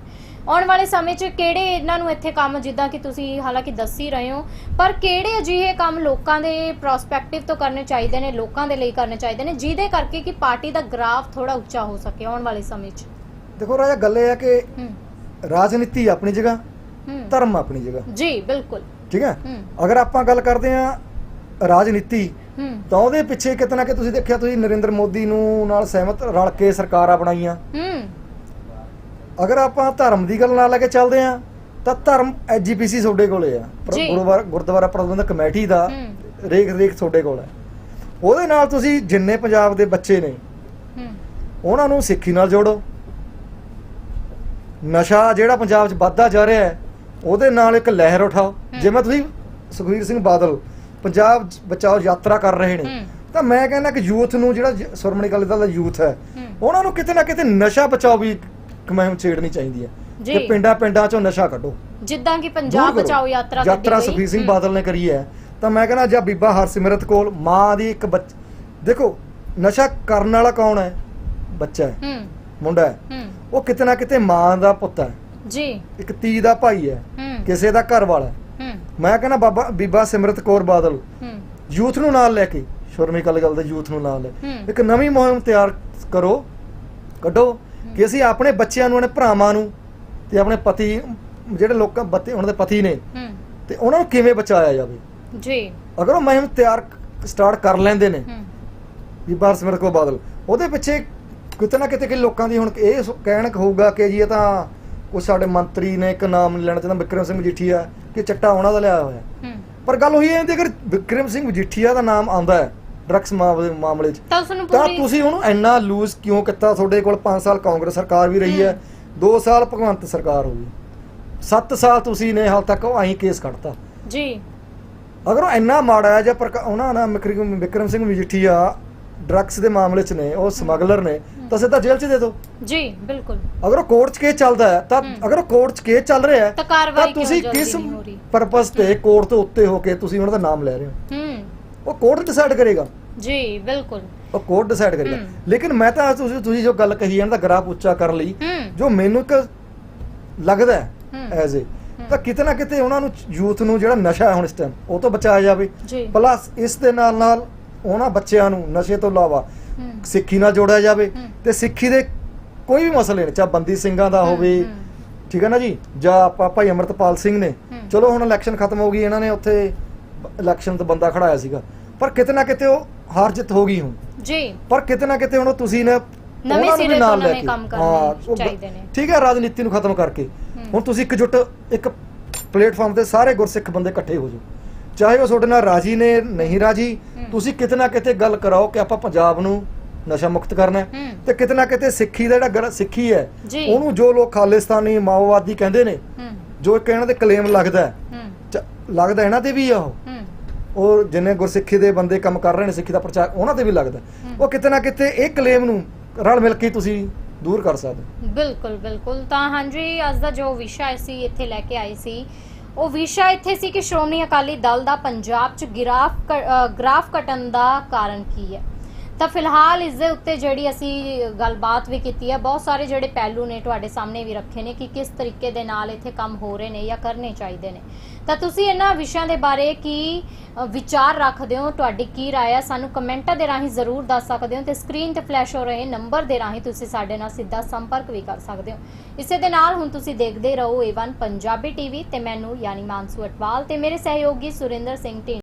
ਆਉਣ ਵਾਲੇ ਸਮੇਂ 'ਚ ਕਿਹੜੇ ਇਹਨਾਂ ਨੂੰ ਇੱਥੇ ਕੰਮ ਜਿੱਦਾਂ ਕਿ ਤੁਸੀਂ ਹਾਲਾਂਕਿ ਦੱਸ ਹੀ ਰਹੇ ਹੋ ਪਰ ਕਿਹੜੇ ਅਜਿਹੇ ਕੰਮ ਲੋਕਾਂ ਦੇ ਪ੍ਰੋਸਪੈਕਟਿਵ ਤੋਂ ਕਰਨੇ ਚਾਹੀਦੇ ਨੇ ਲੋਕਾਂ ਦੇ ਲਈ ਕਰਨੇ ਚਾਹੀਦੇ ਨੇ ਜਿਹਦੇ ਕਰਕੇ ਕਿ ਪਾਰਟੀ ਦਾ ਗ੍ਰਾਫ ਥੋੜਾ ਉੱਚਾ ਹੋ ਸਕੇ ਆਉਣ ਵਾਲੇ ਸਮੇਂ 'ਚ? ਦੇਖੋ ਰਾਜਾ ਗੱਲ ਇਹ ਹੈ ਕਿ ਰਾਜਨੀਤੀ ਆਪਣੀ ਜਗ੍ਹਾ ਧਰਮ ਆਪਣੀ ਜਗ੍ਹਾ। ਜੀ ਬਿਲਕੁਲ। ਠੀਕ ਹੈ। ਅਗਰ ਆਪਾਂ ਗੱਲ ਕਰਦੇ ਹਾਂ ਰਾਜਨੀਤੀ ਤਾਂ ਉਹਦੇ ਪਿੱਛੇ ਕਿਤੇ ਨਾ ਕਿ ਤੁਸੀਂ ਦੇਖਿਆ ਤੁਸੀਂ ਨਰਿੰਦਰ ਮੋਦੀ ਨੂੰ ਨਾਲ ਸਹਿਮਤ ਰਲ ਕੇ ਸਰਕਾਰਾਂ ਬਣਾਈਆਂ। ਹੂੰ। ਅਗਰ ਆਪਾਂ ਧਰਮ ਦੀ ਗੱਲ ਨਾਲ ਲੈ ਕੇ ਚੱਲਦੇ ਹਾਂ ਤਾਂ ਧਰਮ ਐਜੀਪੀਸੀ ਤੁਹਾਡੇ ਕੋਲੇ ਆ। ਗੁਰਦੁਆਰਾ ਗੁਰਦੁਆਰਾ ਪ੍ਰਬੰਧਕ ਕਮੇਟੀ ਦਾ ਰੇਖ ਰੇਖ ਤੁਹਾਡੇ ਕੋਲ ਹੈ। ਉਹਦੇ ਨਾਲ ਤੁਸੀਂ ਜਿੰਨੇ ਪੰਜਾਬ ਦੇ ਬੱਚੇ ਨੇ ਹੂੰ। ਉਹਨਾਂ ਨੂੰ ਸਿੱਖੀ ਨਾਲ ਜੋੜੋ। ਨਸ਼ਾ ਜਿਹੜਾ ਪੰਜਾਬ 'ਚ ਵੱਧਦਾ ਜਾ ਰਿਹਾ ਹੈ ਉਹਦੇ ਨਾਲ ਇੱਕ ਲਹਿਰ ਉਠਾਓ। ਜਿਵੇਂ ਤੁਸੀਂ ਸੁਖਵੀਰ ਸਿੰਘ ਬਾਦਲ ਪੰਜਾਬ ਬਚਾਓ ਯਾਤਰਾ ਕਰ ਰਹੇ ਨੇ। ਤਾਂ ਮੈਂ ਕਹਿੰਦਾ ਕਿ ਯੂਥ ਨੂੰ ਜਿਹੜਾ ਸ਼੍ਰੋਮਣੀ ਅਕਾਲੀ ਦਲ ਦਾ ਯੂਥ ਹੈ ਉਹਨਾਂ ਨੂੰ ਕਿਤੇ ਨਾ ਕਿਤੇ ਨਸ਼ਾ ਬਚਾਓ ਵੀ ਕਮਾਈ ਛੇੜਨੀ ਚਾਹੀਦੀ ਹੈ। ਕਿ ਪਿੰਡਾਂ ਪਿੰਡਾਂ 'ਚੋਂ ਨਸ਼ਾ ਕੱਢੋ। ਜਿੱਦਾਂ ਕਿ ਪੰਜਾਬ। ਬਚਾਓ ਯਾਤਰਾ ਯਾਤਰਾ। ਸੁਖਬੀਰ ਸਿੰਘ ਬਾਦਲ ਨੇ ਕਰੀ ਹੈ। ਤਾਂ ਮੈਂ ਕਹਿੰਦਾ ਜਾਂ ਬੀਬਾ ਹਰਸਿਮਰਤ ਕੋਲ ਮਾਂ ਦੀ ਇੱਕ ਬੱਚ ਦੇਖੋ ਨਸ਼ਾ ਕਰਨ ਵਾਲਾ ਕੌਣ ਹੈ? ਬੱਚਾ ਹੈ। ਮੁੰਡਾ ਹੈ। ਉਹ ਕਿਤੇ ਨਾ ਕਿਤੇ ਮਾਂ ਦਾ ਪੁੱਤ ਹੈ। ਜੀ। ਇੱਕ ਧੀ ਦਾ ਭਾਈ ਹੈ। ਕਿਸੇ ਦਾ ਘਰ ਵਾਲਾ ਮੈਂ ਕਹਿੰਦਾ ਬਾਬਾ ਬੀਬਾ ਸਿਮਰਤ ਕੌਰ ਬਾਦਲ। ਹੂੰ। ਯੂਥ ਨੂੰ ਨਾਲ ਲੈ ਕੇ ਸ਼ੁਰਮੀ ਕਲ ਗੱਲ ਦੇ ਯੂਥ ਨੂੰ ਨਾਲ ਲੈ। ਇੱਕ ਨਵੀਂ ਮੁਹਿੰਮ ਤਿਆਰ ਕਰੋ ਕੱਢੋ ਕਿ ਅਸੀਂ ਆਪਣੇ ਬੱਚਿਆਂ ਨੂੰ ਆਪਣੇ ਭਰਾਵਾਂ ਨੂੰ ਤੇ ਆਪਣੇ ਪਤੀ ਜਿਹੜੇ ਲੋਕਾਂ ਬੱਤੇ ਉਹਨਾਂ ਦੇ ਪਤੀ ਨੇ ਤੇ ਉਹਨਾਂ ਨੂੰ ਕਿਵੇਂ ਬਚਾਇਆ ਜਾਵੇ? ਜੀ। ਅਗਰ ਉਹ ਮੁਹਿੰਮ ਤਿਆਰ ਸਟਾਰਟ ਕਰ ਲੈਂਦੇ ਨੇ ਹੂੰ। ਬੀਬਾ ਸਿਮਰਤ ਕੌਰ ਬਾਦਲ ਉਹਦੇ ਪਿੱਛੇ ਕਿਤੇ ਨਾ ਕਿਤੇ ਕਿ ਲੋਕਾਂ ਦੀ ਹੁਣ ਇਹ ਸੋ- ਕਹਿਣ ਕ ਹੋਊਗਾ ਕਿ ਜੀ ਇਹ ਤਾਂ ਉਹ ਸਾਡੇ ਮੰਤਰੀ ਨੇ ਇੱਕ ਨਾਮ ਲੈਣਾ ਚਾਹੁੰਦਾ ਵਿਕਰਮ ਸਿੰਘ ਮਜੀਠੀਆ ਕਿ ਚੱਟਾ ਉਹਨਾਂ ਦਾ ਲਿਆ ਹੋਇਆ। ਪਰ ਗੱਲ ਉਹੀ ਹੈ ਕਿ ਅਗਰ ਵਿਕਰਮ ਸਿੰਘ ਮਜੀਠੀਆ ਦਾ ਨਾਮ ਆਉਂਦਾ ਹੈ ਡਰੱਗਸ ਮਾਮਲੇ 'ਚ ਤਾਂ ਨੂੰ ਤੁਸੀਂ ਉਹਨੂੰ ਇੰਨਾ ਲੂਜ਼ ਕਿਉਂ ਕੀਤਾ? ਤੁਹਾਡੇ ਕੋਲ 5 ਸਾਲ ਕਾਂਗਰਸ ਸਰਕਾਰ ਵੀ ਰਹੀ ਹੈ 2 ਸਾਲ ਭਗਵੰਤ ਸਰਕਾਰ ਹੋਈ 7 ਸਾਲ ਤੁਸੀਂ ਨੇ ਹਾਲ ਤੱਕ ਉਹ ਆਈ ਕੇਸ ਕੱਢਤਾ। ਜੀ। ਅਗਰ ਉਹ ਇੰਨਾ ਮਾੜਾ ਹੈ ਜਾਂ ਉਹਨਾਂ ਵਿਕਰਮ ਵਿਕਰਮ ਸਿੰਘ ਮਜੀਠੀਆ ਡਰੱਗਸ ਦੇ ਮਾਮਲੇ 'ਚ ਨੇ ਉਹ ਸਮਗਲਰ ਨੇ ਤਾਂ ਸਿੱਧਾ ਜੇਲ੍ਹ 'ਚ ਦੇ ਦਿਓ। ਜੀ ਬਿਲਕੁਲ। ਅਗਰ ਉਹ ਕੋਰਟ 'ਚ ਕੇਸ ਚੱਲਦਾ ਹੈ ਤਾਂ। ਅਗਰ ਉਹ ਕੋਰਟ 'ਚ ਕੇਸ ਚੱਲ ਰਿਹਾ ਹੈ ਤਾਂ ਕਾਰਵਾਈ ਕਿਉਂ ਤੁਸੀਂ ਕਿਸ ਪਰਪਸ ਤੇ ਕੋਰਟ ਤੋਂ ਉੱਤੇ ਹੋ ਕੇ ਤੁਸੀਂ ਉਹਨਾਂ ਦਾ ਨਾਮ ਲੈ ਰਹੇ ਹੋ? ਹੂੰ। ਉਹ ਕੋਰਟ ਡਿਸਾਈਡ ਕਰੇਗਾ। ਜੀ ਬਿਲਕੁਲ। ਉਹ ਕੋਰਟ ਡਿਸਾਈਡ ਕਰੇਗਾ। ਲੇਕਿਨ ਮੈਂ ਤਾਂ ਤੁਸੀਂ ਤੁਸੀਂ ਜੋ ਗੱਲ ਕਹੀ ਹੈ ਨਾ ਗਰਾਫ ਉੱਚਾ ਕਰਨ ਲਈ ਜੋ ਮੈਨੂੰ ਇੱਕ ਲੱਗਦਾ ਹੈ। ਐਜ਼ ਏ ਤਾਂ ਕਿਤੇ ਨਾ ਕਿਤੇ ਉਹਨਾਂ ਨੂੰ ਯੂਥ ਨੂੰ ਜਿਹੜਾ ਨਸ਼ਾ ਹੈ ਹੁਣ ਇਸ ਟਾਈਮ ਉਹ ਤੋਂ ਬਚਾਇਆ ਜਾਵੇ। ਪਲੱਸ ਇਸ ਦੇ ਨਾਲ ਨਾਲ ਉਹਨਾਂ ਬੱਚਿਆਂ ਨੂੰ ਨਸ਼ੇ ਤੋਂ ਇਲਾਵਾ ਸਿੱਖੀ ਨਾਲ ਜੋੜਿਆ ਜਾਵੇ। ਤੇ ਸਿੱਖੀ ਦੇ ਕੋਈ ਵੀ ਮਸਲੇ ਨੇ ਚਾਹੇ ਬੰਦੀ ਸਿੰਘਾਂ ਦਾ ਹੋਵੇ ਠੀਕ ਹੈ ਨਾ ਜੀ ਜਾਂ ਆਪਾਂ ਭਾਈ ਅਮਰਤਪਾਲ ਸਿੰਘ ਨੇ। ਚਲੋ ਹੁਣ ਇਲੈਕਸ਼ਨ ਖਤਮ ਹੋ ਗਈ ਇਹਨਾਂ ਨੇ ਉੱਥੇ ਇਲੈਕਸ਼ਨ ਤੋਂ ਬੰਦਾ ਖੜਾਇਆ ਸੀਗਾ ਪਰ ਕਿਤੇ ਨਾ ਕਿਤੇ ਉਹ ਹਾਰ ਜਿੱਤ ਹੋ ਗਈ ਹੁਣ ਜੀ ਪਰ ਕਿਤੇ ਨਾ ਕਿਤੇ ਹੁਣ ਤੁਸੀਂ ਨੇ ਨਵੇਂ ਸਿਰੇ ਤੋਂ ਨਵੇਂ ਕੰਮ ਕਰਨੇ ਚਾਹੀਦੇ ਨੇ। ਠੀਕ ਹੈ ਰਾਜਨੀਤੀ ਨੂੰ ਖਤਮ ਕਰਕੇ। ਹੁਣ ਤੁਸੀਂ ਇਕਜੁੱਟ ਇੱਕ ਪਲੇਟਫਾਰਮ ਤੇ ਸਾਰੇ ਗੁਰਸਿੱਖ ਬੰਦੇ ਇਕੱਠੇ ਹੋ ਜਾਓ ਚਾਹੇ ਉਹ ਤੁਹਾਡੇ ਨਾਲ ਰਾਜੀ ਨੇ ਨਹੀਂ ਰਾਜੀ। ਤੁਸੀਂ ਕਿਤੇ ਨਾ ਕਿਤੇ ਗੱਲ ਕਰਾਓ ਕਿ ਆਪਾਂ ਪੰਜਾਬ ਨੂੰ ਨਸ਼ਾ ਮੁਕਤ ਕਰਨਾ ਹੈ। ਤੇ ਕਿਤੇ ਨਾ ਕਿਤੇ ਸਿੱਖੀ ਦਾ ਜਿਹੜਾ ਸਿੱਖੀ ਹੈ ਜੀ। ਉਹਨੂੰ ਜੋ ਲੋਕ ਖਾਲਿਸਤਾਨੀ ਮਾਓਵਾਦੀ ਕਹਿੰਦੇ ਨੇ ਹੂੰ। ਜੋ ਇੱਕ ਇਹਨਾਂ ਦੇ ਕਲੇਮ ਲੱਗਦਾ ਹੈ, ਹੂੰ। ਚ- ਲੱਗਦਾ ਇਹਨਾਂ ਤੇ ਵੀ ਆ ਉਹ। ਹੂੰ। ਉਹ ਜਿੰਨੇ ਗੁਰਸਿੱਖੀ ਦੇ ਬੰਦੇ ਕੰਮ ਕਰ ਰਹੇ ਨੇ ਸਿੱਖੀ ਦਾ ਪ੍ਰਚਾਰ ਉਹਨਾਂ ਤੇ ਵੀ ਲੱਗਦਾ। ਉਹ ਕਿਤੇ ਨਾ ਕਿਤੇ ਇਹ ਕਲੇਮ ਨੂੰ ਰਲ ਮਿਲ ਕੇ ਤੁਸੀਂ ਦੂਰ ਕਰ ਸਕਦੇ ਹੋ। ਬਿਲਕੁਲ ਬਿਲਕੁਲ। ਤਾਂ ਹਾਂਜੀ ਅੱਜ ਦਾ ਜੋ ਵਿਸ਼ਾ ਅਸੀਂ ਇੱਥੇ ਲੈ ਕੇ ਆਏ ਸੀ ਉਹ ਵਿਸ਼ਾ ਇੱਥੇ ਸੀ ਕਿ ਸ਼੍ਰੋਮਣੀ ਅਕਾਲੀ ਦਲ ਦਾ ਪੰਜਾਬ 'ਚ ਗਿਰਾਫ ਕ- ਅ, ਗ੍ਰਾਫ ਘਟਣ ਦਾ ਕਾਰਨ ਕੀ ਹੈ। ਤਾਂ ਫਿਲਹਾਲ ਇਸ ਦੇ ਉੱਤੇ ਜਿਹੜੀ ਅਸੀਂ ਗੱਲਬਾਤ ਵੀ ਕੀਤੀ ਹੈ ਬਹੁਤ ਸਾਰੇ ਜਿਹੜੇ ਪਹਿਲੂ ਨੇ ਤੁਹਾਡੇ ਸਾਹਮਣੇ ਵੀ ਰੱਖੇ ਨੇ ਕਿ ਕਿਸ ਤਰੀਕੇ ਦੇ ਨਾਲ ਇੱਥੇ ਕੰਮ ਹੋ ਰਹੇ ਨੇ ਜਾਂ ਕਰਨੇ ਚਾਹੀਦੇ ਨੇ। ਤਾਂ ਤੁਸੀਂ ਇਹਨਾਂ ਵਿਸ਼ਿਆਂ ਦੇ ਬਾਰੇ ਕੀ ਵਿਚਾਰ ਰੱਖਦੇ ਹੋ? ਤੁਹਾਡੀ ਕੀ ਰਾਏ ਹੈ ਸਾਨੂੰ ਕਮੈਂਟਾਂ ਦੇ ਰਾਹੀਂ ਜ਼ਰੂਰ ਦੱਸ ਸਕਦੇ ਹੋ ਤੇ ਸਕਰੀਨ ਤੇ ਫਲੈਸ਼ ਹੋ ਰਹੇ ਨੰਬਰ ਦੇ ਰਾਹੀਂ ਤੁਸੀਂ ਸਾਡੇ ਨਾਲ ਸਿੱਧਾ ਸੰਪਰਕ ਵੀ ਕਰ ਸਕਦੇ ਹੋ। ਇਸੇ ਦੇ ਨਾਲ ਹੁਣ ਤੁਸੀਂ ਦੇਖਦੇ ਰਹੋ A1 ਪੰਜਾਬੀ ਟੀਵੀ ਤੇ ਮੈਨੂੰ ਯਾਨੀ ਮਾਨਸੂ ਅਟਵਾਲ ਤੇ ਮੇਰੇ ਸਹਿਯੋਗੀ ਸੁਰਿੰਦਰ ਸਿੰਘ ਢੀ